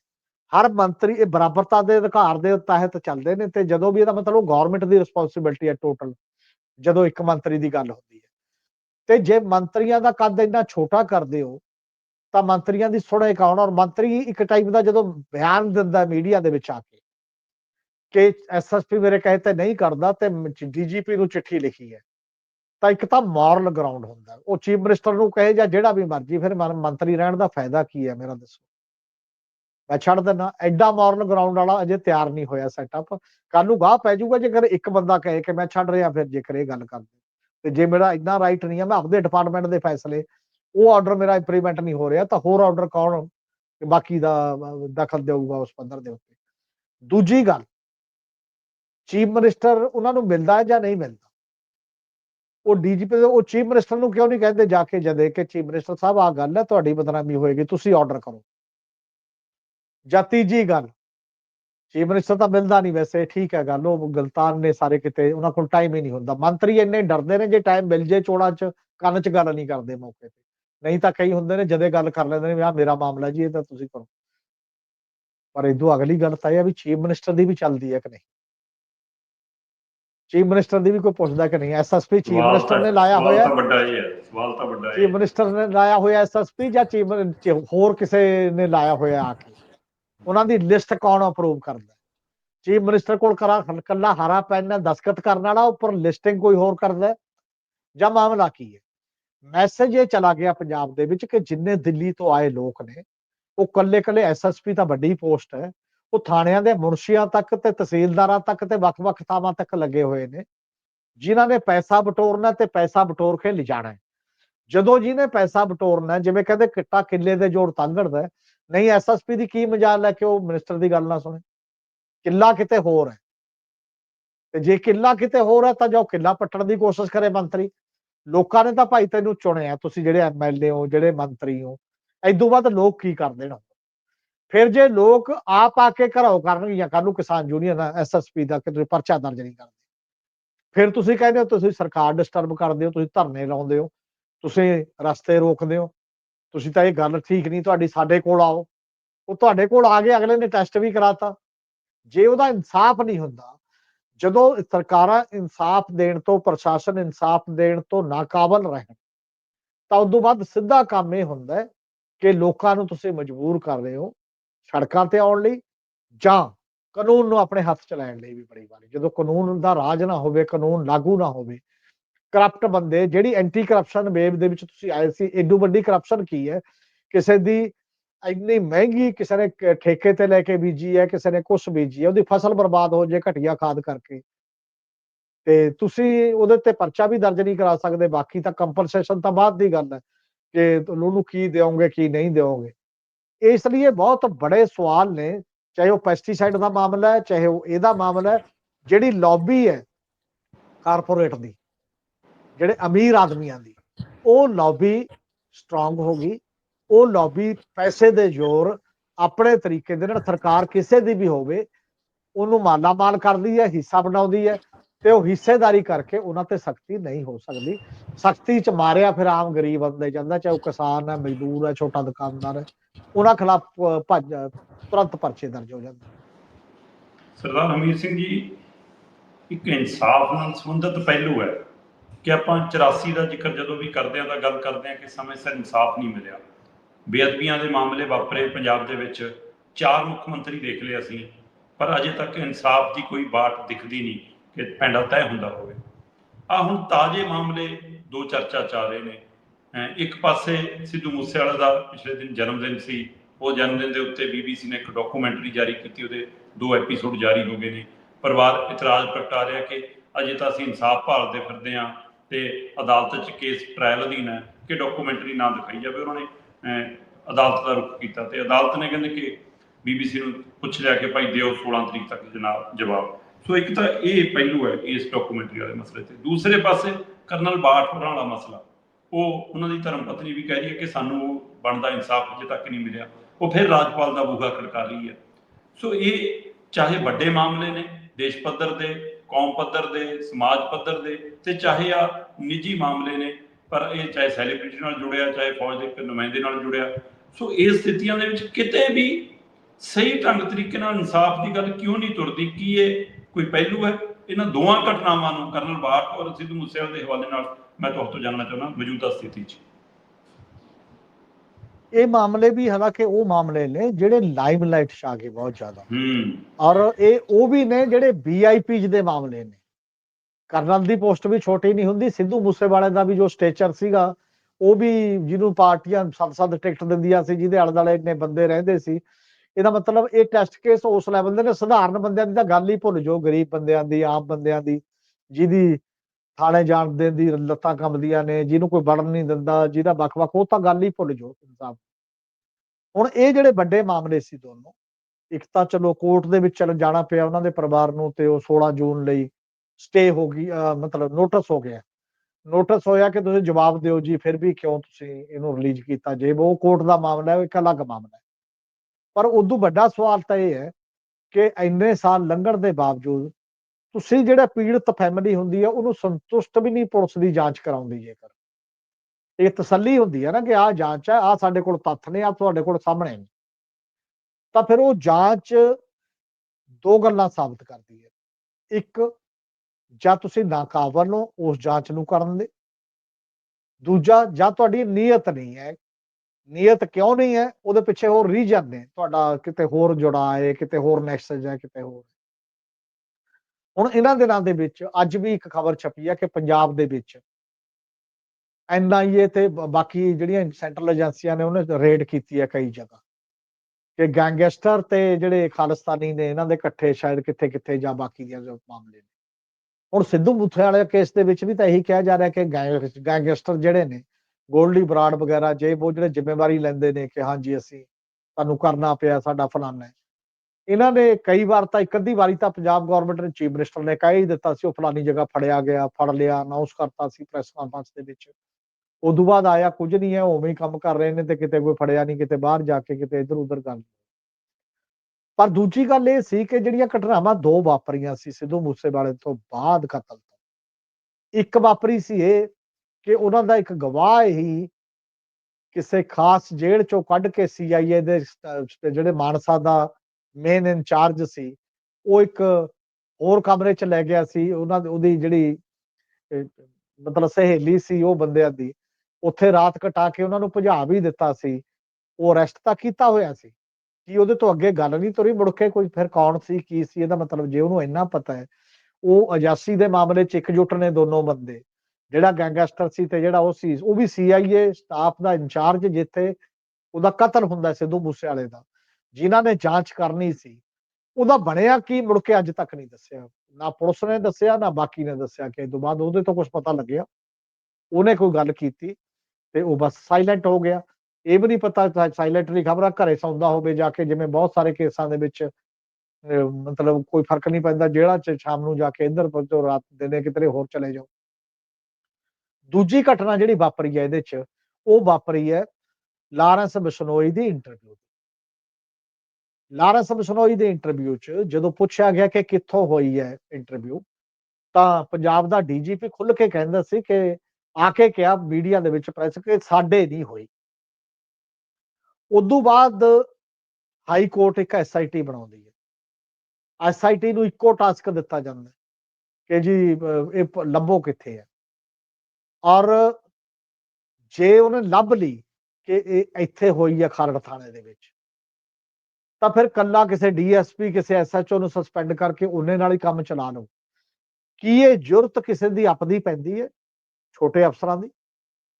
ਹਰ ਮੰਤਰੀ, ਇਹ ਬਰਾਬਰਤਾ ਦੇ ਅਧਿਕਾਰ ਦੇ ਤਹਿਤ ਚੱਲਦੇ ਨੇ ਤੇ ਜਦੋਂ ਵੀ ਇਹਦਾ ਮਤਲਬ ਉਹ ਗਵਰਨਮੈਂਟ ਦੀ ਰਿਸਪੌਂਸਿਬਿਲਟੀ ਹੈ ਟੋਟਲ ਜਦੋਂ ਇੱਕ ਮੰਤਰੀ ਦੀ ਗੱਲ ਹੁੰਦੀ ਹੈ। ਤੇ ਜੇ ਮੰਤਰੀਆਂ ਦਾ ਕੱਦ ਇੰਨਾ ਛੋਟਾ ਕਰਦੇ ਹੋ, ਤਾਂ ਮੰਤਰੀਆਂ ਦੀ ਸੁਣੇ ਕੌਣ ਔਰ ਮੰਤਰੀ ਇੱਕ ਟਾਈਪ ਦਾ ਜਦੋਂ ਬਿਆਨ ਦਿੰਦਾ ਮੀਡੀਆ ਦੇ ਵਿੱਚ ਆ ਕੇ ਕਿ ਐਸਐਸਪੀ ਮੇਰੇ ਕਹੇ ਤੇ ਨਹੀਂ ਕਰਦਾ ਤੇ ਡੀਜੀਪੀ ਨੂੰ ਚਿੱਠੀ ਲਿਖੀ ਹੈ, ਤਾਂ ਇੱਕ ਤਾਂ ਮੋਰਲ ਗਰਾਊਂਡ ਹੁੰਦਾ। ਉਹ ਚੀਫ ਮਿਨਿਸਟਰ ਨੂੰ ਕਹੇ ਜਾਂ ਜਿਹੜਾ ਵੀ ਮਰਜ਼ੀ, ਫਿਰ ਮੰਤਰੀ ਰਹਿਣ ਦਾ ਫਾਇਦਾ ਕੀ ਹੈ? ਮੇਰਾ ਦੱਸੋ। ਮੈਂ ਛੱਡ ਦਿੰਦਾ, ਐਡਾ ਮੋਰਲ ਗਰਾਊਂਡ ਵਾਲਾ ਅਜੇ ਤਿਆਰ ਨਹੀਂ ਹੋਇਆ ਸੈਟਅਪ ਕੱਲ ਨੂੰ ਗਾਹ ਪੈ ਜਾਊਗਾ ਜੇਕਰ ਇੱਕ ਬੰਦਾ ਕਹੇ ਕਿ ਮੈਂ ਛੱਡ ਰਿਹਾ, ਫਿਰ ਜੇਕਰ ਇਹ ਗੱਲ ਕਰਦੇ। ਤੇ ਜੇ ਮੇਰਾ ਇੰਨਾ ਰਾਈਟ ਨਹੀਂ ਹੈ ਮੈਂ ਆਪਦੇ ਡਿਪਾਰਟਮੈਂਟ ਦੇ ਫੈਸਲੇ, ਉਹ ਆਰਡਰ ਮੇਰਾ ਇੰਪਲੀਮੈਂਟ ਨਹੀਂ ਹੋ ਰਿਹਾ, ਤਾਂ ਹੋਰ ਆਰਡਰ ਕੌਣ ਬਾਕੀ ਦਾ, ਦਖਲ ਦੇਊਗਾ ਉਸ ਪੱਧਰ ਦੇ ਉੱਤੇ। ਦੂਜੀ ਗੱਲ ਚੀਫ ਮਿਨਿਸਟਰ ਉਹਨਾਂ ਨੂੰ ਮਿਲਦਾ ਹੈ ਜਾਂ ਨਹੀਂ ਮਿਲਦਾ? ਉਹ ਡੀਜੀਪੀ ਉਹ ਚੀਫ ਮਿਨਿਸਟਰ ਨੂੰ ਕਿਉਂ ਨਹੀਂ ਕਹਿੰਦੇ ਜਾ ਕੇ ਜਦੇ ਕਿ ਚੀਫ ਮਿਨਿਸਟਰ ਸਾਹਿਬ ਆ ਗੱਲ ਹੈ, ਤੁਹਾਡੀ ਬਦਨਾਮੀ ਹੋਏਗੀ, ਤੁਸੀਂ ਆਰਡਰ ਕਰੋ। ਜਾਂ ਤੀਜੀ ਗੱਲ ਚੀਫ ਮਿਨਿਸਟਰ ਤਾਂ ਮਿਲਦਾ ਨਹੀਂ ਵੈਸੇ ਠੀਕ ਹੈ ਗੱਲ ਉਹ ਗਲਤਾਨ ਨੇ ਸਾਰੇ ਕਿਤੇ ਉਹਨਾਂ ਕੋਲ ਟਾਈਮ ਹੀ ਨਹੀਂ ਹੁੰਦਾ। ਮੰਤਰੀ ਇੰਨੇ ਡਰਦੇ ਨੇ ਜੇ ਟਾਈਮ ਮਿਲ ਜੇ ਚੋੜਾਂ 'ਚ ਕੰਨ 'ਚ ਗੱਲ ਨਹੀਂ ਕਰਦੇ ਮੌਕੇ ਤੇ। ਨਹੀਂ ਤਾਂ ਕਈ ਹੁੰਦੇ ਨੇ ਜਦੇ ਗੱਲ ਕਰ ਲੈਂਦੇ ਨੇ ਆਹ ਮੇਰਾ ਮਾਮਲਾ ਜੀ ਇਹ ਤਾਂ ਤੁਸੀਂ ਕਰੋ। ਪਰ ਇਦੋਂ ਅਗਲੀ ਗੱਲ ਤਾਂ ਇਹ ਹੈ ਵੀ ਚੀਫ ਮਿਨਿਸਟਰ ਦੀ ਵੀ ਚੱਲਦੀ ਹੈ ਕਿ ਨਹੀਂ? ਚੀਫ ਮਿਨਿਸਟਰ ਦੀ ਵੀ ਕੋਈ ਪੁੱਛਦਾ ਕਿ ਨਹੀਂ? ਐਸਐਸਪੀ ਚੀਫ ਸਵਾਲ ਮਿਨਿਸਟਰ ਨੇ ਲਾਇਆ ਸਵਾਲ ਹੋਇਆ। ਤਾਂ ਵੱਡਾ ਹੀ ਹੈ ਸਵਾਲ ਤਾਂ ਵੱਡਾ ਹੀ ਚੀਫ ਮਿਨਿਸਟਰ ਨੇ ਲਾਇਆ ਹੋਇਆ ਐਸਐਸਪੀ ਜਾਂ ਚੀਫ ਹੋਰ ਕਿਸੇ ਨੇ ਲਾਇਆ ਹੋਇਆ ਆ ਕੇ? ਉਹਨਾਂ ਦੀ ਲਿਸਟ ਕੌਣ ਅਪਰੂਵ ਕਰਦਾ? ਚੀਫ ਮਿਨਿਸਟਰ ਕੋਲ ਕਰਾ ਕੱਲਾ ਹਰਾ ਪੈਨ ਦਸਖਤ ਕਰਨ ਵਾਲਾ, ਉੱਪਰ ਲਿਸਟਿੰਗ ਕੋਈ ਹੋਰ ਕਰਦਾ? ਜਾਂ ਮਾਮਲਾ ਕੀ ਹੈ? ਮੈਸੇਜ ਇਹ ਚਲਾ ਗਿਆ ਪੰਜਾਬ ਦੇ ਵਿੱਚ ਕਿ ਜਿੰਨੇ ਦਿੱਲੀ ਤੋਂ ਆਏ ਲੋਕ ਨੇ, ਉਹ ਕੱਲੇ ਕੱਲੇ ਐਸਐਸਪੀ ਤਾਂ ਵੱਡੀ ਪੋਸਟ ਹੈ, ਉਹ ਥਾਣਿਆਂ ਦੇ ਮੁਨਸ਼ੀਆਂ ਤੱਕ ਤੇ ਤਹਿਸੀਲਦਾਰਾਂ ਤੱਕ ਤੇ ਵੱਖ-ਵੱਖ ਥਾਵਾਂ ਤੱਕ ਲੱਗੇ ਹੋਏ ਨੇ, ਜਿਨ੍ਹਾਂ ਨੇ ਪੈਸਾ ਬਟੋਰਨਾ ਤੇ ਪੈਸਾ ਬਟੋਰ ਕੇ ਲਿਜਾਣਾ ਜਦੋਂ ਜਿਹਨੇ ਪੈਸਾ ਬਟੋਰਨਾ ਜਿਵੇਂ ਕਹਿੰਦੇ ਕਿੱਟਾ ਕਿੱਲੇ ਦੇ ਜੋੜ ਤਾਂਗੜਦਾ ਨਹੀਂ ਐਸਐਸਪੀ ਦੀ ਕੀ ਮਜਾਲ ਹੈ ਕਿ ਉਹ ਮਿਨਿਸਟਰ ਦੀ ਗੱਲ ਨਾ ਸੁਣੇ? ਕਿੱਲਾ ਕਿਤੇ ਹੋਰ ਹੈ। ਤੇ ਜੇ ਕਿੱਲਾ ਕਿਤੇ ਹੋਰ ਹੈ ਤਾਂ ਜੋ ਕਿੱਲਾ ਪੱਟਣ ਦੀ ਕੋਸ਼ਿਸ਼ ਕਰੇ ਮੰਤਰੀ। ਲੋਕਾਂ ਨੇ ਤਾਂ ਭਾਈ ਤੈਨੂੰ ਚੁਣਿਆ, ਤੁਸੀਂ ਜਿਹੜੇ ਐਮਐਲਏ ਹੋ, ਜਿਹੜੇ ਮੰਤਰੀ ਹੋ ਐਦੋਂ ਬਾਅਦ ਲੋਕ ਕੀ ਕਰ ਦੇਣ? ਫਿਰ ਜੇ ਲੋਕ ਆਪ ਆ ਕੇ ਘਰਾਓ ਕਰਨਗੇ ਜਾਂ ਕੱਲ ਨੂੰ ਕਿਸਾਨ ਯੂਨੀਅਨ ਐਸਐਸਪੀ ਦਾ ਕਿ ਤੁਸੀਂ ਪਰਚਾ ਦਰਜ ਨਹੀਂ ਕਰਦੇ। ਫਿਰ ਤੁਸੀਂ ਕਹਿੰਦੇ ਹੋ, ਤੁਸੀਂ ਸਰਕਾਰ ਡਿਸਟਰਬ ਕਰਦੇ ਹੋ, ਤੁਸੀਂ ਧਰਨੇ ਲਾਉਂਦੇ ਹੋ, ਤੁਸੀਂ ਰਸਤੇ ਰੋਕਦੇ ਹੋ ਤੁਸੀਂ ਤਾਂ ਇਹ ਗੱਲ ਠੀਕ ਨਹੀਂ, ਤੁਹਾਡੀ ਸਾਡੇ ਕੋਲ ਆਓ। ਉਹ ਤੁਹਾਡੇ ਕੋਲ ਆ ਕੇ ਅਗਲੇ ਨੇ ਟੈਸਟ ਵੀ ਕਰਾਤਾ। ਜੇ ਉਹਦਾ ਇਨਸਾਫ ਨਹੀਂ ਹੁੰਦਾ, ਜਦੋਂ ਸਰਕਾਰਾਂ ਇਨਸਾਫ ਦੇਣ ਤੋਂ, ਪ੍ਰਸ਼ਾਸਨ ਇਨਸਾਫ ਦੇਣ ਤੋਂ ਨਾਕਾਬਲ ਰਹਿਣ, ਤਾਂ ਉਦੋਂ ਬਾਅਦ ਸਿੱਧਾ ਕੰਮ ਇਹ ਹੁੰਦਾ ਕਿ ਲੋਕਾਂ ਨੂੰ ਤੁਸੀਂ ਮਜਬੂਰ ਕਰ ਰਹੇ ਹੋ ਸੜਕਾਂ ਤੇ ਆਉਣ ਲਈ ਜਾਂ ਕਾਨੂੰਨ ਨੂੰ ਆਪਣੇ ਹੱਥ ਚ ਲੈਣ ਲਈ ਵੀ ਬੜੀ ਵਾਰੀ। ਜਦੋਂ ਕਾਨੂੰਨ ਦਾ ਰਾਜ ਨਾ ਹੋਵੇ, ਕਾਨੂੰਨ ਲਾਗੂ ਨਾ ਹੋਵੇ ਕਰਪਟ ਬੰਦੇ, ਜਿਹੜੀ ਐਂਟੀ ਕਰਪਸ਼ਨ ਵੇਵ ਦੇ ਵਿੱਚ ਤੁਸੀਂ ਆਏ ਸੀ ਏਡੂ ਵੱਡੀ ਕਰਪਸ਼ਨ ਕੀ ਹੈ? ਕਿਸੇ ਦੀ ਇੰਨੀ ਮਹਿੰਗੀ ਕਿਸੇ ਨੇ ਠੇਕੇ ਤੇ ਲੈ ਕੇ ਬੀਜੀ ਹੈ, ਕਿਸੇ ਨੇ ਕੁਛ ਬੀਜੀ ਹੈ, ਉਹਦੀ ਫਸਲ ਬਰਬਾਦ ਹੋ ਜੇ ਘਟੀਆ ਖਾਦ ਕਰਕੇ। ਤੇ ਤੁਸੀਂ ਉਹਦੇ ਤੇ ਪਰਚਾ ਵੀ ਦਰਜ ਨਹੀਂ ਕਰਾ ਸਕਦੇ, ਬਾਕੀ ਤਾਂ ਕੰਪਨਸੇਸ਼ਨ ਤਾਂ ਬਾਅਦ ਦੀ ਗੱਲ ਹੈ ਕਿ ਉਹਨੂੰ ਕੀ ਦਿਓਗੇ, ਕੀ ਨਹੀਂ ਦਿਓਗੇ। ਇਸ ਲਈ ਬਹੁਤ ਬੜੇ ਸਵਾਲ ਨੇ, ਚਾਹੇ ਉਹ ਪੈਸਟੀਸਾਈਡ ਦਾ ਮਾਮਲਾ ਹੈ, ਚਾਹੇ ਉਹ ਇਹਦਾ ਮਾਮਲਾ ਹੈ, ਜਿਹੜੀ ਲੌਬੀ ਹੈ ਕਾਰਪੋਰੇਟ ਦੀ। ਜਿਹੜੇ ਅਮੀਰ ਆਦਮੀਆਂ ਦੀ, ਉਹ ਲੌਬੀ ਸਟਰੋਂਗ ਹੋ ਗਈ, ਉਹ ਲੌਬੀ ਪੈਸੇ ਦੇ ਜ਼ੋਰ ਆਪਣੇ ਤਰੀਕੇ ਦੇ ਨਾਲ ਸਰਕਾਰ ਕਿਸੇ ਦੀ ਵੀ ਹੋਵੇ, ਉਹਨੂੰ ਮਾਲਾ ਮਾਲ ਕਰਦੀ ਹੈ, ਹਿੱਸਾ ਬਣਾਉਂਦੀ ਹੈ ਤੇ ਉਹ ਹਿੱਸੇਦਾਰੀ ਕਰਕੇ ਉਹਨਾਂ ਤੇ ਸਖਤੀ ਨਹੀਂ ਹੋ ਸਕਦੀ। ਸਖਤੀ ਚ ਮਾਰਿਆ ਫਿਰ ਆਮ ਗਰੀਬ ਬੰਦੇ ਜਾਂਦਾ, ਚਾਹੇ ਉਹ ਕਿਸਾਨ ਹੈ, ਮਜ਼ਦੂਰ ਹੈ, ਛੋਟਾ ਦੁਕਾਨਦਾਰ ਹੈ, ਉਹਨਾਂ ਖਿਲਾਫ ਭੱਜ, ਤੁਰੰਤ ਪਰਚੇ ਦਰਜ ਹੋ ਜਾਂਦੇ। ਸਰਦਾਰ ਹਮੀਰ ਸਿੰਘ ਜੀ, ਇੱਕ ਇਨਸਾਫ ਨਾਲ ਸੰਬੰਧਿਤ ਪਹਿਲੂ ਹੈ। ਕਿ ਆਪਾਂ 84 ਦਾ ਜ਼ਿਕਰ ਜਦੋਂ ਵੀ ਕਰਦੇ ਆ ਤਾਂ ਗੱਲ ਕਰਦੇ ਆ ਕਿ ਸਮੇਂ ਸਿਰ ਇਨਸਾਫ ਨਹੀਂ ਮਿਲਿਆ। ਬੇਅਦਬੀਆਂ ਦੇ ਮਾਮਲੇ ਵਾਪਰੇ ਪੰਜਾਬ ਦੇ ਵਿੱਚ, ਚਾਰ ਮੁੱਖ ਮੰਤਰੀ ਦੇਖ ਲਏ ਅਸੀਂ, ਪਰ ਅਜੇ ਤੱਕ ਇਨਸਾਫ ਦੀ ਕੋਈ ਬਾਟ ਦਿਖਦੀ ਨਹੀਂ ਕਿ ਪੈਂਡਾ ਤੈਅ ਹੁੰਦਾ ਹੋਵੇ। ਆ ਹੁਣ ਤਾਜ਼ੇ ਮਾਮਲੇ ਦੋ ਚਰਚਾ ਚੱਲ ਰਹੇ ਨੇ। ਇੱਕ ਪਾਸੇ ਸਿੱਧੂ ਮੂਸੇਵਾਲਾ ਦਾ ਪਿਛਲੇ ਦਿਨ ਜਨਮ ਦਿਨ ਸੀ, ਉਹ ਜਨਮ ਦਿਨ ਦੇ ਉੱਤੇ ਬੀਬੀਸੀ ਨੇ ਇੱਕ ਡਾਕੂਮੈਂਟਰੀ ਜਾਰੀ ਕੀਤੀ, ਉਹਦੇ ਦੋ ਐਪੀਸੋਡ ਜਾਰੀ ਹੋ ਗਏ ਨੇ। ਪਰਿਵਾਰ ਇਤਰਾਜ਼ ਪ੍ਰਗਟਾ ਰਿਹਾ ਕਿ ਅਜੇ ਤਾਂ ਅਸੀਂ ਇਨਸਾਫ ਭਾਲਦੇ ਫਿਰਦੇ ਹਾਂ ਤੇ ਅਦਾਲਤ 'ਚ ਕੇਸ ਟ੍ਰਾਇਲ ਅਧੀਨ ਹੈ ਕਿ ਡਾਕੂਮੈਂਟਰੀ ਨਾ ਦਿਖਾਈ ਜਾਵੇ ਉਹਨਾਂ ਨੇ ਅਦਾਲਤ ਦਾ ਰੁਖ ਕੀਤਾ ਤੇ ਅਦਾਲਤ ਨੇ ਕਹਿੰਦੇ ਕਿ ਬੀਬੀਸੀ ਨੂੰ ਪੁੱਛ ਲਿਆ ਕਿ ਭਾਈ ਦਿਓ 16 ਤਰੀਕ ਤੱਕ ਜਨਾਬ, ਜਵਾਬ। ਸੋ ਇੱਕ ਤਾਂ ਇਹ ਪਹਿਲੂ ਹੈ ਇਸ ਡਾਕੂਮੈਂਟਰੀ ਵਾਲੇ ਮਸਲੇ ਤੇ। ਦੂਸਰੇ ਪਾਸੇ ਕਰਨਲ ਬਾਠ ਹੋਰਾਂ ਵਾਲਾ ਮਸਲਾ, ਉਹ ਉਹਨਾਂ ਦੀ ਧਰਮ ਪਤਨੀ ਵੀ ਕਹਿ ਰਹੀ ਹੈ ਕਿ ਸਾਨੂੰ ਬਣਦਾ ਇਨਸਾਫ ਅਜੇ ਤੱਕ ਨਹੀਂ ਮਿਲਿਆ। ਉਹ ਫਿਰ ਰਾਜਪਾਲ ਦਾ ਬੂਹਾ ਖੜਕਾ ਰਹੀ ਹੈ। ਸੋ ਇਹ ਚਾਹੇ ਵੱਡੇ ਮਾਮਲੇ ਨੇ, ਦੇਸ਼ ਪੱਧਰ ਦੇ ਕੌਮ ਪੱਧਰ ਦੇ, ਸਮਾਜ ਪੱਧਰ ਦੇ ਤੇ ਚਾਹੇ ਆ ਨਿੱਜੀ ਮਾਮਲੇ ਨੇ, ਪਰ ਇਹ ਚਾਹੇ ਸੈਲੀਬ੍ਰਿਟੀ ਨਾਲ ਜੁੜਿਆ, ਚਾਹੇ ਫੌਜ ਦੇ ਇੱਕ ਨੁਮਾਇੰਦੇ ਨਾਲ ਜੁੜਿਆ। ਸੋ ਇਹ ਸਥਿਤੀਆਂ ਦੇ ਵਿੱਚ ਕਿਤੇ ਵੀ ਸਹੀ ਢੰਗ ਤਰੀਕੇ ਨਾਲ ਇਨਸਾਫ ਦੀ ਗੱਲ ਕਿਉਂ ਨਹੀਂ ਤੁਰਦੀ? ਕੀ ਇਹ ਕੋਈ ਪਹਿਲੂ ਹੈ? ਇਹਨਾਂ ਦੋਵਾਂ ਘਟਨਾਵਾਂ ਨੂੰ ਕਰਨਲ ਬਾਠ ਔਰ ਸਿੱਧੂ ਮੂਸੇਵਾਲੇ ਦੇ ਹਵਾਲੇ ਨਾਲ ਮੈਂ ਤੁਹਾਡੇ ਤੋਂ ਜਾਣਨਾ ਚਾਹੁੰਦਾ, ਮੌਜੂਦਾ ਸਥਿਤੀ 'ਚ। ਇਹ ਮਾਮਲੇ ਵੀ ਹਾਲਾਂਕਿ ਉਹ ਮਾਮਲੇ ਨੇ ਜਿਹੜੇ ਲਾਈਮਲਾਈਟ 'ਚ ਆ ਗਏ ਬਹੁਤ ਜ਼ਿਆਦਾ। ਹੂੰ। ਔਰ ਇਹ ਉਹ ਵੀ ਨੇ ਜਿਹੜੇ ਵੀਆਈਪੀਜ਼ ਦੇ ਮਾਮਲੇ ਨੇ। ਕਰਨਲ ਦੀ ਪੋਸਟ ਵੀ ਛੋਟੀ ਨਹੀਂ ਹੁੰਦੀ ਸਿੱਧੂ ਮੂਸੇਵਾਲੇ ਦਾ ਵੀ ਜੋ ਸਟੇਚਰ ਸੀਗਾ ਉਹ ਵੀ ਜਿਹਨੂੰ ਪਾਰਟੀਆਂ ਸੱਤ ਸੱਤ ਟਿਕਟ ਦਿੰਦੀਆਂ ਸੀ ਜਿਹਦੇ ਆਲੇ ਦੁਆਲੇ ਇੰਨੇ ਬੰਦੇ ਰਹਿੰਦੇ ਸੀ। ਇਹਦਾ ਮਤਲਬ ਇਹ ਟੈਸਟ ਕੇਸ ਉਸ ਲੈਵਲ ਦੇ ਨੇ। ਸਧਾਰਨ ਬੰਦਿਆਂ ਦੀ ਤਾਂ ਗੱਲ ਹੀ ਭੁੱਲ ਜਾਓ ਗਰੀਬ ਬੰਦਿਆਂ ਦੀ ਆਮ ਬੰਦਿਆਂ ਦੀ ਜਿਹਦੀ ਥਾਣੇ ਜਾਣ ਦੇਣ ਦੀ ਲੱਤਾਂ ਕੰਬਦੀਆਂ ਨੇ, ਜਿਹਨੂੰ ਕੋਈ ਵੜਨ ਨਹੀਂ ਦਿੰਦਾ, ਜਿਹਦਾ ਵੱਖ-ਵੱਖ, ਉਹ ਤਾਂ ਗੱਲ ਹੀ ਭੁੱਲ ਜਾਓ ਇਨਸਾਫ ਹੁਣ ਇਹ ਜਿਹੜੇ ਵੱਡੇ ਮਾਮਲੇ ਸੀ ਦੋਨੋਂ, ਇੱਕ ਤਾਂ ਚਲੋ ਕੋਰਟ ਦੇ ਵਿੱਚ ਚਲ ਜਾਣਾ ਪਿਆ ਉਹਨਾਂ ਦੇ ਪਰਿਵਾਰ ਨੂੰ ਤੇ ਉਹ 16 ਜੂਨ ਲਈ ਸਟੇ ਹੋ ਗਈ ਮਤਲਬ ਨੋਟਿਸ ਹੋ ਗਿਆ। ਨੋਟਿਸ ਹੋਇਆ ਕਿ ਤੁਸੀਂ ਜਵਾਬ ਦਿਓ ਜੀ, ਫਿਰ ਵੀ ਕਿਉਂ ਤੁਸੀਂ ਇਹਨੂੰ ਰਿਲੀਜ਼ ਕੀਤਾ ਜੇ ਉਹ ਕੋਰਟ ਦਾ ਮਾਮਲਾ ਹੈ, ਉਹ ਇੱਕ ਅਲੱਗ ਮਾਮਲਾ ਹੈ। ਪਰ ਉਦੋਂ ਵੱਡਾ ਸਵਾਲ ਤਾਂ ਇਹ ਹੈ ਕਿ ਇੰਨੇ ਸਾਲ ਲੰਘਣ ਦੇ ਬਾਵਜੂਦ ਤੁਸੀਂ ਜਿਹੜਾ ਪੀੜਤ ਫੈਮਿਲੀ ਹੁੰਦੀ ਹੈ ਉਹਨੂੰ ਸੰਤੁਸ਼ਟ ਵੀ ਨਹੀਂ ਪੁਲਿਸ ਦੀ ਜਾਂਚ ਕਰਾਉਂਦੀ ਜੇਕਰ। ਇਹ ਤਸੱਲੀ ਹੁੰਦੀ ਹੈ ਨਾ ਕਿ ਆਹ ਜਾਂਚ ਹੈ ਆਹ ਸਾਡੇ ਕੋਲ ਤੱਥ ਨੇ ਆ ਤੁਹਾਡੇ ਕੋਲ ਸਾਹਮਣੇ ਨੇ। ਤਾਂ ਫਿਰ ਉਹ ਜਾਂਚ ਦੋ ਗੱਲਾਂ ਸਾਬਤ ਕਰਦੀ ਹੈ। ਇੱਕ, ਜਾਂ ਤੁਸੀਂ ਨਾਕਾਬਲ ਹੋ ਉਸ ਜਾਂਚ ਨੂੰ ਕਰਨ ਦੇ। ਦੂਜਾ, ਜਾਂ ਤੁਹਾਡੀ ਨੀਅਤ ਨਹੀਂ ਹੈ, ਨੀਅਤ ਕਿਉਂ ਨਹੀਂ ਹੈ, ਉਹਦੇ ਪਿੱਛੇ ਹੋਰ ਰੀਜਨ ਨੇ। ਤੁਹਾਡਾ ਕਿਤੇ ਹੋਰ ਜੁੜਾ ਹੈ, ਕਿਤੇ ਹੋਰ ਮੈਸੇਜ ਹੈ ਕਿਤੇ ਹੋਰ। ਹੁਣ ਇਹਨਾਂ ਦਿਨਾਂ ਦੇ ਵਿੱਚ ਅੱਜ ਵੀ ਇੱਕ ਖਬਰ ਛਪੀ ਹੈ ਕਿ ਪੰਜਾਬ ਦੇ ਵਿੱਚ ਐਨਆਈਏ ਤੇ ਬਾਕੀ ਜਿਹੜੀਆਂ ਸੈਂਟਰਲ ਏਜੰਸੀਆਂ ਨੇ ਉਹਨੇ ਰੇਡ ਕੀਤੀ ਹੈ ਕਈ ਜਗ੍ਹਾ। ਕਿ ਗੈਂਗਸਟਰ ਤੇ ਜਿਹੜੇ ਖਾਲਿਸਤਾਨੀ ਨੇ ਇਹਨਾਂ ਦੇ ਇਕੱਠੇ ਸ਼ਾਇਦ ਕਿੱਥੇ ਕਿੱਥੇ ਜਾਂ ਬਾਕੀ ਦੀਆਂ ਜੋ ਮਾਮਲੇ ਨੇ। ਹੁਣ ਸਿੱਧੂ ਮੂਸੇਵਾਲੇ ਕੇਸ ਦੇ ਵਿੱਚ ਵੀ ਤਾਂ ਇਹੀ ਕਿਹਾ ਜਾ ਰਿਹਾ ਕਿ ਗੈਂਗ- ਗੈਂਗਸਟਰ ਜਿਹੜੇ ਨੇ, ਗੋਲਡੀ ਬਰਾੜ ਵਗੈਰਾ, ਜੇ ਉਹ ਜਿਹੜੇ ਜ਼ਿੰਮੇਵਾਰੀ ਲੈਂਦੇ ਨੇ ਕਿ ਹਾਂਜੀ ਅਸੀਂ ਤੁਹਾਨੂੰ ਕਰਨਾ ਪਿਆ ਸਾਡਾ ਫਲਾਨਾ ਹੈ। ਇਹਨਾਂ ਨੇ ਕਈ ਵਾਰ ਤਾਂ ਇੱਕ ਅੱਧੀ ਵਾਰੀ ਤਾਂ ਪੰਜਾਬ ਗਵਰਨਮੈਂਟ ਨੇ ਚੀਫ ਮਿਨਿਸਟਰ ਨੇ ਕਹਿ ਹੀ ਦਿੱਤਾ ਸੀ, ਉਹ ਫਲਾਨੀ ਜਗ੍ਹਾ ਫੜਿਆ ਗਿਆ, ਫੜ ਲਿਆ ਅਨਾਉਂਸ ਕਰਤਾ ਸੀ ਪ੍ਰੈਸ ਕਾਨਫਰੰਸ ਦੇ ਵਿੱਚ। ਉਦੋਂ ਬਾਅਦ ਆਇਆ ਕੁਝ ਨਹੀਂ ਹੈ, ਉਵੇਂ ਹੀ ਕੰਮ ਕਰ ਰਹੇ ਨੇ ਤੇ ਕਿਤੇ ਕੋਈ ਫੜਿਆ ਨਹੀਂ, ਕਿਤੇ ਬਾਹਰ ਜਾ ਕੇ ਕਿਤੇ ਇੱਧਰ ਉੱਧਰ ਗੱਲ ਪਰ ਦੂਜੀ ਗੱਲ ਇਹ ਸੀ ਕਿ ਜਿਹੜੀਆਂ ਘਟਨਾਵਾਂ ਦੋ ਵਾਪਰੀਆਂ ਸੀ, ਸਿੱਧੂ ਮੂਸੇਵਾਲੇ ਤੋਂ ਬਾਅਦ ਕਤਲ ਤੋਂ। ਇੱਕ ਵਾਪਰੀ ਸੀ ਇਹ ਕਿ ਉਹਨਾਂ ਦਾ ਇੱਕ ਗਵਾਹ ਹੀ ਕਿਸੇ ਖਾਸ ਜੇਲ੍ਹ ਚੋਂ ਕੱਢ ਕੇ ਸੀਆਈਏ ਦੇ ਜਿਹੜੇ ਮਾਨਸਾ ਦਾ ਮੇਨ ਇੰਚਾਰਜ ਸੀ, ਉਹ ਇੱਕ ਹੋਰ ਕਮਰੇ 'ਚ ਲੈ ਗਿਆ ਸੀ, ਉਹਨਾਂ ਦੀ, ਉਹਦੀ ਜਿਹੜੀ ਮਤਲਬ ਸਹੇਲੀ ਸੀ ਉਹ ਬੰਦਿਆਂ ਦੀ, ਉੱਥੇ ਰਾਤ ਕਟਾ ਕੇ ਉਹਨਾਂ ਨੂੰ ਭਜਾ ਵੀ ਦਿੱਤਾ ਸੀ, ਉਹ ਅਰੈਸਟ ਤਾਂ ਕੀਤਾ ਹੋਇਆ ਸੀ। ਕਿ ਉਹਦੇ ਤੋਂ ਅੱਗੇ ਗੱਲ ਨਹੀਂ ਤੁਰੀ ਮੁੜ ਕੇ ਕੋਈ, ਫਿਰ ਕੌਣ ਸੀ, ਕੀ ਸੀ, ਇਹਦਾ ਮਤਲਬ ਜੇ ਉਹਨੂੰ ਇੰਨਾ ਪਤਾ ਹੈ, ਉਹ ਅਜਾਸੀ ਦੇ ਮਾਮਲੇ 'ਚ ਇਕਜੁੱਟ ਨੇ ਦੋਨੋਂ ਬੰਦੇ, ਜਿਹੜਾ ਗੈਂਗਸਟਰ ਸੀ ਤੇ ਜਿਹੜਾ ਉਹ ਸੀ, ਉਹ ਵੀ ਸੀਆਈਏ ਸਟਾਫ ਦਾ ਇੰਚਾਰਜ ਜਿੱਥੇ ਉਹਦਾ ਕਤਲ ਹੁੰਦਾ ਸਿੱਧੂ ਮੂਸੇਵਾਲੇ ਦਾ। ਜਿਨ੍ਹਾਂ ਨੇ ਜਾਂਚ ਕਰਨੀ ਸੀ, ਉਹਦਾ ਬਣਿਆ ਕੀ ਮੁੜ ਕੇ ਅੱਜ ਤੱਕ ਨਹੀਂ ਦੱਸਿਆ। ਨਾ ਪੁਲਿਸ ਨੇ ਦੱਸਿਆ, ਨਾ ਬਾਕੀ ਨੇ ਦੱਸਿਆ ਕਿ ਤੋਂ ਬਾਅਦ ਉਹਦੇ ਤੋਂ ਕੁਝ ਪਤਾ ਲੱਗਿਆ। ਉਹਨੇ ਕੋਈ ਗੱਲ ਕੀਤੀ ਤੇ ਉਹ ਬਸ ਸਾਇਲੈਂਟ ਹੋ ਗਿਆ। ਇਹ ਵੀ ਨਹੀਂ ਪਤਾ ਸਾਇਲੈਂਟਲੀ ਖਬਰਾਂ, ਘਰੇ ਸੌਂਦਾ ਹੋਵੇ ਜਾ ਕੇ, ਜਿਵੇਂ ਬਹੁਤ ਸਾਰੇ ਕੇਸਾਂ ਦੇ ਵਿੱਚ ਮਤਲਬ ਕੋਈ ਫ਼ਰਕ ਨਹੀਂ ਪੈਂਦਾ ਜਿਹੜਾ ਚ ਸ਼ਾਮ ਨੂੰ ਜਾ ਕੇ ਇੱਧਰ ਪਹੁੰਚੋ ਰਾਤ ਦਿਨੇ ਕਿਤੇ ਹੋਰ ਚਲੇ ਜਾਓ। ਦੂਜੀ ਘਟਨਾ ਜਿਹੜੀ ਵਾਪਰੀ ਹੈ ਇਹਦੇ ਚ, ਉਹ ਵਾਪਰੀ ਹੈ ਲਾਰੈਂਸ ਬਿਸ਼ਨੋਈ ਦੀ ਇੰਟਰਵਿਊ ਲਾਰੈਂਸ ਬਿਸ਼ਨੋਈ ਦੇ ਇੰਟਰਵਿਊ ਚ ਜਦੋਂ ਪੁੱਛਿਆ ਗਿਆ ਕਿ ਕਿੱਥੋਂ ਹੋਈ ਹੈ ਇੰਟਰਵਿਊ ਤਾਂ ਪੰਜਾਬ ਦਾ ਡੀਜੀਪੀ ਖੁੱਲ ਕੇ ਕਹਿੰਦਾ ਸੀ ਕਿ ਆ ਕੇ ਕਿਹਾ ਮੀਡੀਆ ਦੇ ਵਿੱਚ ਪ੍ਰੈਸ ਕਿ ਸਾਡੇ ਨਹੀਂ ਹੋਈ। ਉਦੋਂ ਬਾਅਦ ਹਾਈ ਕੋਰਟ ਇੱਕ ਐਸਆਈਟੀ ਬਣਾਉਂਦੀ ਹੈ। ਐਸਆਈਟੀ ਨੂੰ ਇੱਕੋ ਟਾਸਕ ਦਿੱਤਾ ਜਾਂਦਾ ਹੈ ਕਿ ਜੀ ਇਹ ਲੱਭੋ ਕਿੱਥੇ ਹੈ। ਔਰ ਜੇ ਉਹਨੇ ਲੱਭ ਲਈ ਕਿ ਇਹ ਇੱਥੇ ਹੋਈ ਹੈ ਖਰੜ ਥਾਣੇ ਦੇ ਵਿੱਚ ਤਾਂ ਫਿਰ ਕੱਲਾ ਕਿਸੇ ਡੀਐਸਪੀ ਕਿਸੇ ਐਸਐਚਓ ਨੂੰ ਸਸਪੈਂਡ ਕਰਕੇ ਉਹਨੇ ਨਾਲ ਹੀ ਕੰਮ ਚਲਾ ਲਓ ਕੀ ਇਹ ਜੁਰਤ ਕਿਸੇ ਦੀ ਆਪਦੀ ਪੈਂਦੀ ਹੈ? ਛੋਟੇ ਅਫਸਰਾਂ ਦੀ।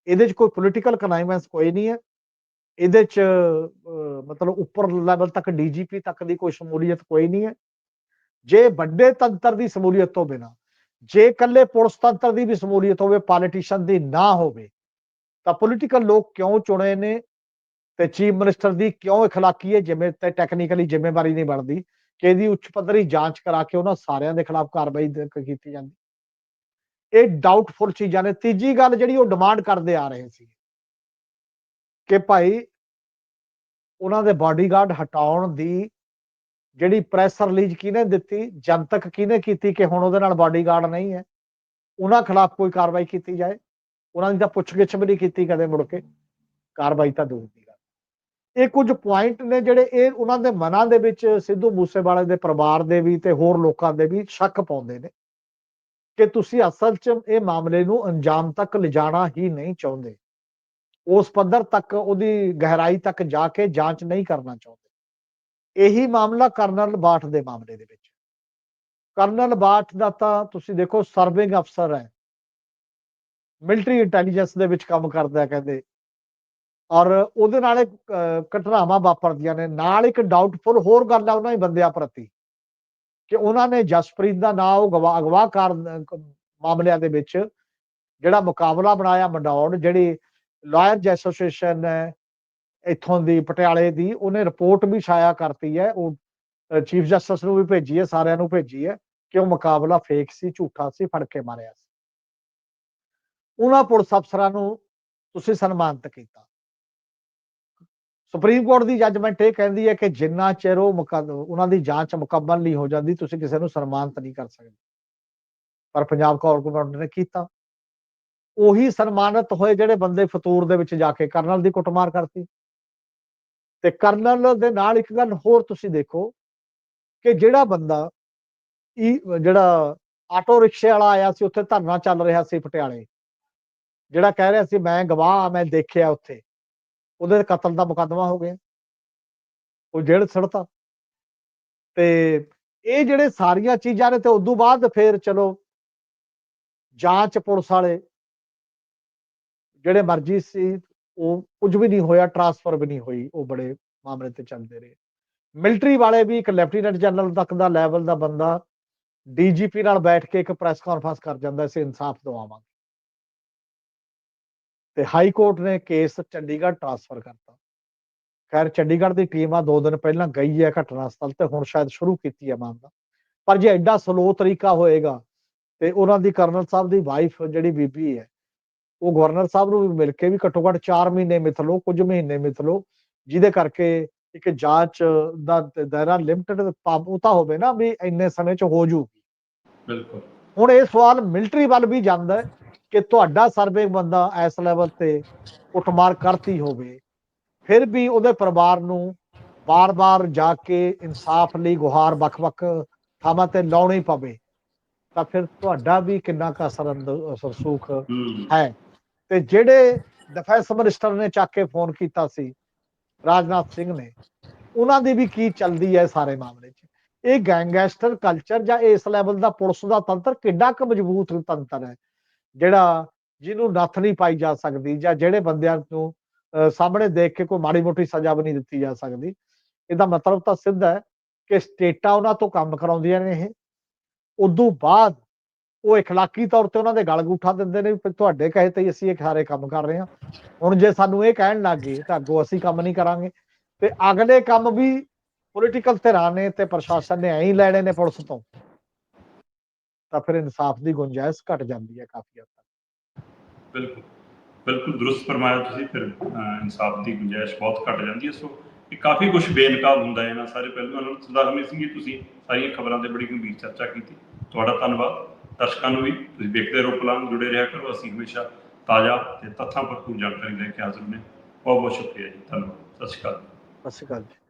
ਇਹਦੇ 'ਚ ਕੋਈ ਪੋਲੀਟੀਕਲ ਕਨਾਈਵੈਂਸ ਕੋਈ ਨਹੀਂ ਹੈ। ਇਹਦੇ 'ਚ ਮਤਲਬ ਉੱਪਰ ਲੈਵਲ ਤੱਕ ਡੀਜੀਪੀ ਤੱਕ ਦੀ ਕੋਈ ਸ਼ਮੂਲੀਅਤ ਕੋਈ ਨਹੀਂ ਹੈ। ਜੇ ਵੱਡੇ ਤੰਤਰ ਦੀ ਸ਼ਮੂਲੀਅਤ ਤੋਂ ਬਿਨਾ, ਜੇ ਇਕੱਲੇ ਪੁਲਿਸ ਤੰਤਰ ਦੀ ਵੀ ਸ਼ਮੂਲੀਅਤ ਹੋਵੇ ਪੋਲੀਟੀਸ਼ੀਅਨ ਦੀ ਨਾ ਹੋਵੇ, ਤਾਂ ਪੋਲੀਟੀਕਲ ਲੋਕ ਕਿਉਂ ਚੁਣੇ ਨੇ? ਤੇ ਚੀਫ ਮਿਨਿਸਟਰ ਦੀ ਕਿਉਂ اخਲਾਕੀ ਹੈ? ਜਿਵੇਂ ਤੇ ਟੈਕਨੀਕਲੀ ਜ਼ਿੰਮੇਵਾਰੀ ਨਹੀਂ ਬਣਦੀ ਕਿ ਇਹਦੀ ਉੱਚ ਪੱਧਰੀ ਜਾਂਚ ਕਰਾ ਕੇ ਉਹਨਾਂ ਸਾਰਿਆਂ ਦੇ ਖਿਲਾਫ ਕਾਰਵਾਈ ਕੀਤੀ ਜਾਂਦੀ। ਇਹ ਡਾਊਟਫੁਲ ਚੀਜ਼ਾਂ ਨੇ। ਤੀਜੀ ਗੱਲ ਜਿਹੜੀ ਉਹ ਡਿਮਾਂਡ ਕਰਦੇ ਆ ਰਹੇ ਸੀ ਕਿ ਭਾਈ ਉਹਨਾਂ ਦੇ ਬਾਡੀਗਾਰਡ ਹਟਾਉਣ ਦੀ ਜਿਹੜੀ ਪ੍ਰੈਸ ਰਿਲੀਜ਼ ਕਿਹਨੇ ਦਿੱਤੀ, ਜਨਤਕ ਕਿਹਨੇ ਕੀਤੀ ਕਿ ਹੁਣ ਉਹਦੇ ਨਾਲ ਬਾਡੀਗਾਰਡ ਨਹੀਂ ਹੈ? ਉਹਨਾਂ ਖਿਲਾਫ ਕੋਈ ਕਾਰਵਾਈ ਕੀਤੀ ਜਾਏ। ਉਹਨਾਂ ਦੀ ਤਾਂ ਪੁੱਛਗਿੱਛ ਵੀ ਨਹੀਂ ਕੀਤੀ ਕਦੇ ਮੁੜ ਕੇ। ਕਾਰਵਾਈ ਤਾਂ ਦੂਰ ਦੀ ਇਹ ਕੁਝ ਪੁਆਇੰਟ ਨੇ ਜਿਹੜੇ ਇਹ ਉਹਨਾਂ ਦੇ ਮਨਾਂ ਦੇ ਵਿੱਚ ਸਿੱਧੂ ਮੂਸੇਵਾਲੇ ਦੇ ਪਰਿਵਾਰ ਦੇ ਵੀ ਤੇ ਹੋਰ ਲੋਕਾਂ ਦੇ ਵੀ ਸ਼ੱਕ ਪਾਉਂਦੇ ਨੇ ਕਿ ਤੁਸੀਂ ਅਸਲ 'ਚ ਇਹ ਮਾਮਲੇ ਨੂੰ ਅੰਜਾਮ ਤੱਕ ਲਿਜਾਣਾ ਹੀ ਨਹੀਂ ਚਾਹੁੰਦੇ। ਉਸ ਪੱਧਰ ਤੱਕ ਉਹਦੀ ਗਹਿਰਾਈ ਤੱਕ ਜਾ ਕੇ ਜਾਂਚ ਨਹੀਂ ਕਰਨਾ ਚਾਹੁੰਦੇ। ਇਹੀ ਮਾਮਲਾ ਕਰਨਲ ਬਾਠ ਦੇ ਮਾਮਲੇ ਦੇ ਵਿੱਚ। ਕਰਨਲ ਬਾਠ ਦਾ ਤਾਂ ਤੁਸੀਂ ਦੇਖੋ ਸਰਵਿੰਗ ਅਫਸਰ ਹੈ। ਮਿਲਟਰੀ ਇੰਟੈਲੀਜੈਂਸ ਦੇ ਵਿੱਚ ਕੰਮ ਕਰਦਾ ਕਹਿੰਦੇ। ਔਰ ਉਹਦੇ ਨਾਲ ਇੱਕ, ਘਟਨਾਵਾਂ ਵਾਪਰਦੀਆਂ ਨੇ। ਨਾਲ ਇੱਕ ਡਾਊਟਫੁਲ ਹੋਰ ਗੱਲ ਆ ਉਹਨਾਂ ਹੀ ਬੰਦਿਆਂ ਪ੍ਰਤੀ ਕਿ ਉਹਨਾਂ ਨੇ ਜਸਪ੍ਰੀਤ ਦਾ ਨਾਮ ਉਹ ਗਵਾ ਅਗਵਾਕਾਰ ਅਹ, ਮਾਮਲਿਆਂ ਦੇ ਵਿੱਚ ਜਿਹੜਾ ਮੁਕਾਬਲਾ ਬਣਾਇਆ ਮੰਡੌੜ ਜਿਹੜੀ ਲਾਇਰਜ ਐਸੋਸੀਏਸ਼ਨ ਹੈ ਇੱਥੋਂ ਦੀ ਪਟਿਆਲੇ ਦੀ ਉਹਨੇ ਰਿਪੋਰਟ ਵੀ ਛਾਇਆ ਕਰਤੀ ਹੈ। ਉਹ ਚੀਫ ਜਸਟਿਸ ਨੂੰ ਵੀ ਭੇਜੀ ਹੈ ਸਾਰਿਆਂ ਨੂੰ ਭੇਜੀ ਹੈ ਕਿ ਉਹ ਮੁਕਾਬਲਾ ਫੇਕ ਸੀ ਝੂਠਾ ਸੀ ਫੜ ਕੇ ਮਾਰਿਆ ਸੀ। ਉਹਨਾਂ ਪੁਲਿਸ ਅਫਸਰਾਂ ਨੂੰ ਤੁਸੀਂ ਸਨਮਾਨਿਤ ਕੀਤਾ। ਸੁਪਰੀਮ ਕੋਰਟ ਦੀ ਜੱਜਮੈਂਟ ਇਹ ਕਹਿੰਦੀ ਹੈ ਕਿ ਜਿੰਨਾ ਚਿਰ ਉਹ ਮੁਕੱਦ- ਉਹਨਾਂ ਦੀ ਜਾਂਚ ਮੁਕੰਮਲ ਨਹੀਂ ਹੋ ਜਾਂਦੀ, ਤੁਸੀਂ ਕਿਸੇ ਨੂੰ ਸਨਮਾਨਿਤ ਨਹੀਂ ਕਰ ਸਕਦੇ। ਪਰ ਪੰਜਾਬ ਗੌਰਮੈਂਟ ਨੇ ਕੀਤਾ। ਉਹੀ ਸਨਮਾਨਿਤ ਹੋਏ ਜਿਹੜੇ ਬੰਦੇ ਫਤੂਰ ਦੇ ਵਿੱਚ ਜਾ ਕੇ ਕਰਨਲ ਦੀ ਕੁੱਟਮਾਰ ਕਰਤੀ। ਤੇ ਕਰਨਲ ਦੇ ਨਾਲ ਇੱਕ ਗੱਲ ਹੋਰ ਤੁਸੀਂ ਦੇਖੋ ਕਿ ਜਿਹੜਾ ਬੰਦਾ ਇਹ ਜਿਹੜਾ ਆਟੋ ਰਿਕਸ਼ੇ ਵਾਲਾ ਆਇਆ ਸੀ, ਉੱਥੇ ਧਰਨਾ ਚੱਲ ਰਿਹਾ ਸੀ ਪਟਿਆਲੇ। ਜਿਹੜਾ ਕਹਿ ਰਿਹਾ ਸੀ, ਮੈਂ ਗਵਾਹ ਮੈਂ ਦੇਖਿਆ ਉੱਥੇ। ਉਹਦੇ ਕਤਲ ਦਾ ਮੁਕੱਦਮਾ ਹੋ ਗਿਆ। ਉਹ ਜੇਲ੍ਹ ਸੜਤਾ। ਤੇ ਇਹ ਜਿਹੜੇ ਸਾਰੀਆਂ ਚੀਜ਼ਾਂ ਨੇ ਤੇ ਉਦੋਂ ਬਾਅਦ ਫਿਰ ਚਲੋ ਜਾਂਚ ਪੁਲਿਸ ਵਾਲੇ ਜਿਹੜੇ ਮਰਜ਼ੀ ਸੀ, ਉਹ ਕੁਝ ਵੀ ਨਹੀਂ ਹੋਇਆ, ਟਰਾਂਸਫਰ ਵੀ ਨਹੀਂ ਹੋਈ, ਉਹ ਬੜੇ ਮਾਮਲੇ ਤੇ ਚੱਲਦੇ ਰਹੇ। ਮਿਲਟਰੀ ਵਾਲੇ ਵੀ ਇੱਕ ਲੈਫਟੀਨੈਂਟ ਜਨਰਲ ਤੱਕ ਦਾ ਲੈਵਲ ਦਾ ਬੰਦਾ ਡੀਜੀਪੀ ਨਾਲ ਬੈਠ ਕੇ ਇੱਕ ਪ੍ਰੈਸ ਕਾਨਫਰੰਸ ਕਰ ਜਾਂਦਾ ਸੀ, ਇਨਸਾਫ ਦਵਾਵਾਂਗੇ ਤੇ ਹਾਈ ਕੋਰਟ ਨੇ ਕੇਸ ਚੰਡੀਗੜ੍ਹ ਟ੍ਰਾਂਸਫਰ ਕਰਤਾ। ਖੈਰ ਚੰਡੀਗੜ੍ਹ ਦੀ ਟੀਮ ਆ ਦੋ ਦਿਨ ਪਹਿਲਾਂ ਗਈ ਹੈ ਘਟਨਾ ਸਥਲ ਤੇ ਹੁਣ ਸ਼ਾਇਦ ਸ਼ੁਰੂ ਕੀਤੀ ਹੈ ਮਾਮਲਾ। ਪਰ ਜੇ ਐਡਾ ਸਲੋ ਤਰੀਕਾ ਹੋਏਗਾ ਤੇ ਉਹਨਾਂ ਦੀ ਕਰਨਲ ਸਾਹਿਬ ਦੀ ਵਾਈਫ ਜਿਹੜੀ ਬੀਬੀ ਹੈ ਉਹ ਗਵਰਨਰ ਸਾਹਿਬ ਨੂੰ ਵੀ ਮਿਲ ਕੇ ਵੀ ਘੱਟੋ ਘੱਟ 4 ਮਹੀਨੇ ਮਿਥ ਲਓ ਕੁਝ ਮਹੀਨੇ ਮਿਥ ਲਓ ਜਿਹਦੇ ਕਰਕੇ ਇੱਕ ਜਾਂਚ ਦਾ ਦਾਇਰਾ ਲਿਮਟਿਡ ਉਹ ਤਾਂ ਹੋਵੇ ਨਾ ਵੀ ਇੰਨੇ ਸਮੇਂ ਚ ਹੋ ਜੂਗੀ। ਬਿਲਕੁਲ। ਹੁਣ ਇਹ ਸਵਾਲ ਮਿਲਟਰੀ ਵੱਲ ਵੀ ਜਾਂਦਾ ਹੈ। ਕਿ ਤੁਹਾਡਾ ਸਰਵੇ ਬੰਦਾ ਇਸ ਲੈਵਲ ਤੇ ਕੁੱਟਮਾਰ ਕਰਤੀ ਹੋਵੇ ਫਿਰ ਵੀ ਉਹਦੇ ਪਰਿਵਾਰ ਨੂੰ ਬਾਰ-ਬਾਰ ਜਾ ਕੇ ਇਨਸਾਫ ਲਈ ਗੁਹਾਰ ਵੱਖ-ਵੱਖ ਥਾਵਾਂ ਤੇ ਲਾਉਣੀ ਪਵੇ ਤਾਂ ਫਿਰ ਤੁਹਾਡਾ ਵੀ ਕਿੰਨਾ ਕੁ ਅਸਰ ਅੰਦਰ- ਅਸਰ ਸੂਖ ਹੂੰ। ਹੈ। ਤੇ ਜਿਹੜੇ ਡਿਫੈਂਸ ਮਿਨਿਸਟਰ ਨੇ ਚੱਕ ਕੇ ਫੋਨ ਕੀਤਾ ਸੀ ਰਾਜਨਾਥ ਸਿੰਘ ਨੇ ਉਹਨਾਂ ਦੀ ਵੀ ਕੀ ਚੱਲਦੀ ਹੈ ਸਾਰੇ ਮਾਮਲੇ 'ਚ? ਇਹ ਗੈਂਗਸਟਰ ਕਲਚਰ ਜਾਂ ਇਸ ਲੈਵਲ ਦਾ ਪੁਲਿਸ ਦਾ ਤੰਤਰ ਕਿੱਡਾ ਕੁ ਮਜ਼ਬੂਤ ਤੰਤਰ ਹੈ? ਜਿਹੜਾ ਜਿਹਨੂੰ ਨੱਥ ਨਹੀਂ ਪਾਈ ਜਾ ਸਕਦੀ ਜਾਂ ਜਿਹੜੇ ਬੰਦਿਆਂ ਨੂੰ ਅਹ, ਸਾਹਮਣੇ ਦੇਖ ਕੇ ਕੋਈ ਮਾੜੀ ਮੋਟੀ ਸਜ਼ਾ ਵੀ ਨਹੀਂ ਦਿੱਤੀ ਜਾ ਸਕਦੀ ਇਹਦਾ ਮਤਲਬ ਤਾਂ ਸਿੱਧਾ ਹੈ ਕਿ ਸਟੇਟਾਂ ਉਹਨਾਂ ਤੋਂ ਕੰਮ ਕਰਾਉਂਦੀਆਂ ਨੇ ਇਹ ਉਦੋਂ ਬਾਅਦ ਉਹ اخلاقی ਤੌਰ ਤੇ ਉਹਨਾਂ ਦੇ ਗਲ ਗੁੱਠਾ ਦਿੰਦੇ ਨੇ ਵੀ ਤੁਹਾਡੇ ਕਹੇ ਤੇ ਹੀ ਅਸੀਂ ਇਹ ਸਾਰੇ ਕੰਮ ਕਰ ਰਹੇ ਹਾਂ ਹੁਣ ਜੇ ਸਾਨੂੰ ਇਹ ਕਹਿਣ ਲੱਗ ਗਏ ਤਾਂ ਅੱਗੋਂ ਅਸੀਂ ਕੰਮ ਨਹੀਂ ਕਰਾਂਗੇ ਤੇ ਅਗਲੇ ਕੰਮ ਵੀ ਪੋਲੀਟੀਕਲ ਧਿਰਾਂ ਨੇ ਤੇ ਪ੍ਰਸ਼ਾਸਨ ਨੇ ਐਂ ਹੀ ਲੈਣੇ ਨੇ ਪੁਲਿਸ ਤੋਂ ਤਾਂ ਫਿਰ ਇਨਸਾਫ ਦੀ ਗੁੰਜਾਇਸ਼ ਘਟ ਜਾਂਦੀ ਹੈ ਕਾਫੀ ਹੱਦ ਤੱਕ। ਬਿਲਕੁਲ। ਬਿਲਕੁਲ ਦਰੁਸਤ ਫਰਮਾਇਆ ਤੁਸੀਂ ਫਿਰ ਇਨਸਾਫ ਦੀ ਗੁੰਜਾਇਸ਼ ਬਹੁਤ ਘਟ ਜਾਂਦੀ ਹੈ। ਸੋ ਇਹ ਕਾਫੀ ਕੁਝ ਬੇਨਕਾਬ ਹੁੰਦਾ ਹੈ ਇਹਨਾਂ ਸਾਰੇ ਪਹਿਲੂਆਂ ਨਾਲ। ਸਰਦਾਰ ਹਰਮੀਤ ਸਿੰਘ ਜੀ ਤੁਸੀਂ ਸਾਰੀਆਂ ਖਬਰਾਂ ਤੇ ਬੜੀ ਗੰਭੀਰ ਚਰਚਾ ਕੀਤੀ। ਤੁਹਾਡਾ ਧੰਨਵਾਦ। ਦਰਸ਼ਕਾਂ ਨੂੰ ਵੀ ਤੁਸੀਂ ਦੇਖਦੇ ਰਹੋ ਪਲਾਨ ਜੁੜੇ ਰਿਹਾ ਕਰੋ। ਅਸੀਂ ਹਮੇਸ਼ਾ ਤਾਜ਼ਾ ਤੇ ਤੱਥਾਂ ਭਰਪੂਰ ਜਾਣਕਾਰੀ ਲੈ ਕੇ ਹਾਜ਼ਰ ਨੇ ਬਹੁਤ ਬਹੁਤ ਸ਼ੁਕਰੀਆ ਜੀ। ਧੰਨਵਾਦ। ਸਤਿ ਸ਼੍ਰੀ ਅਕਾਲ। ਸਤਿ ਸ਼੍ਰੀ ਅਕਾਲ ਜੀ।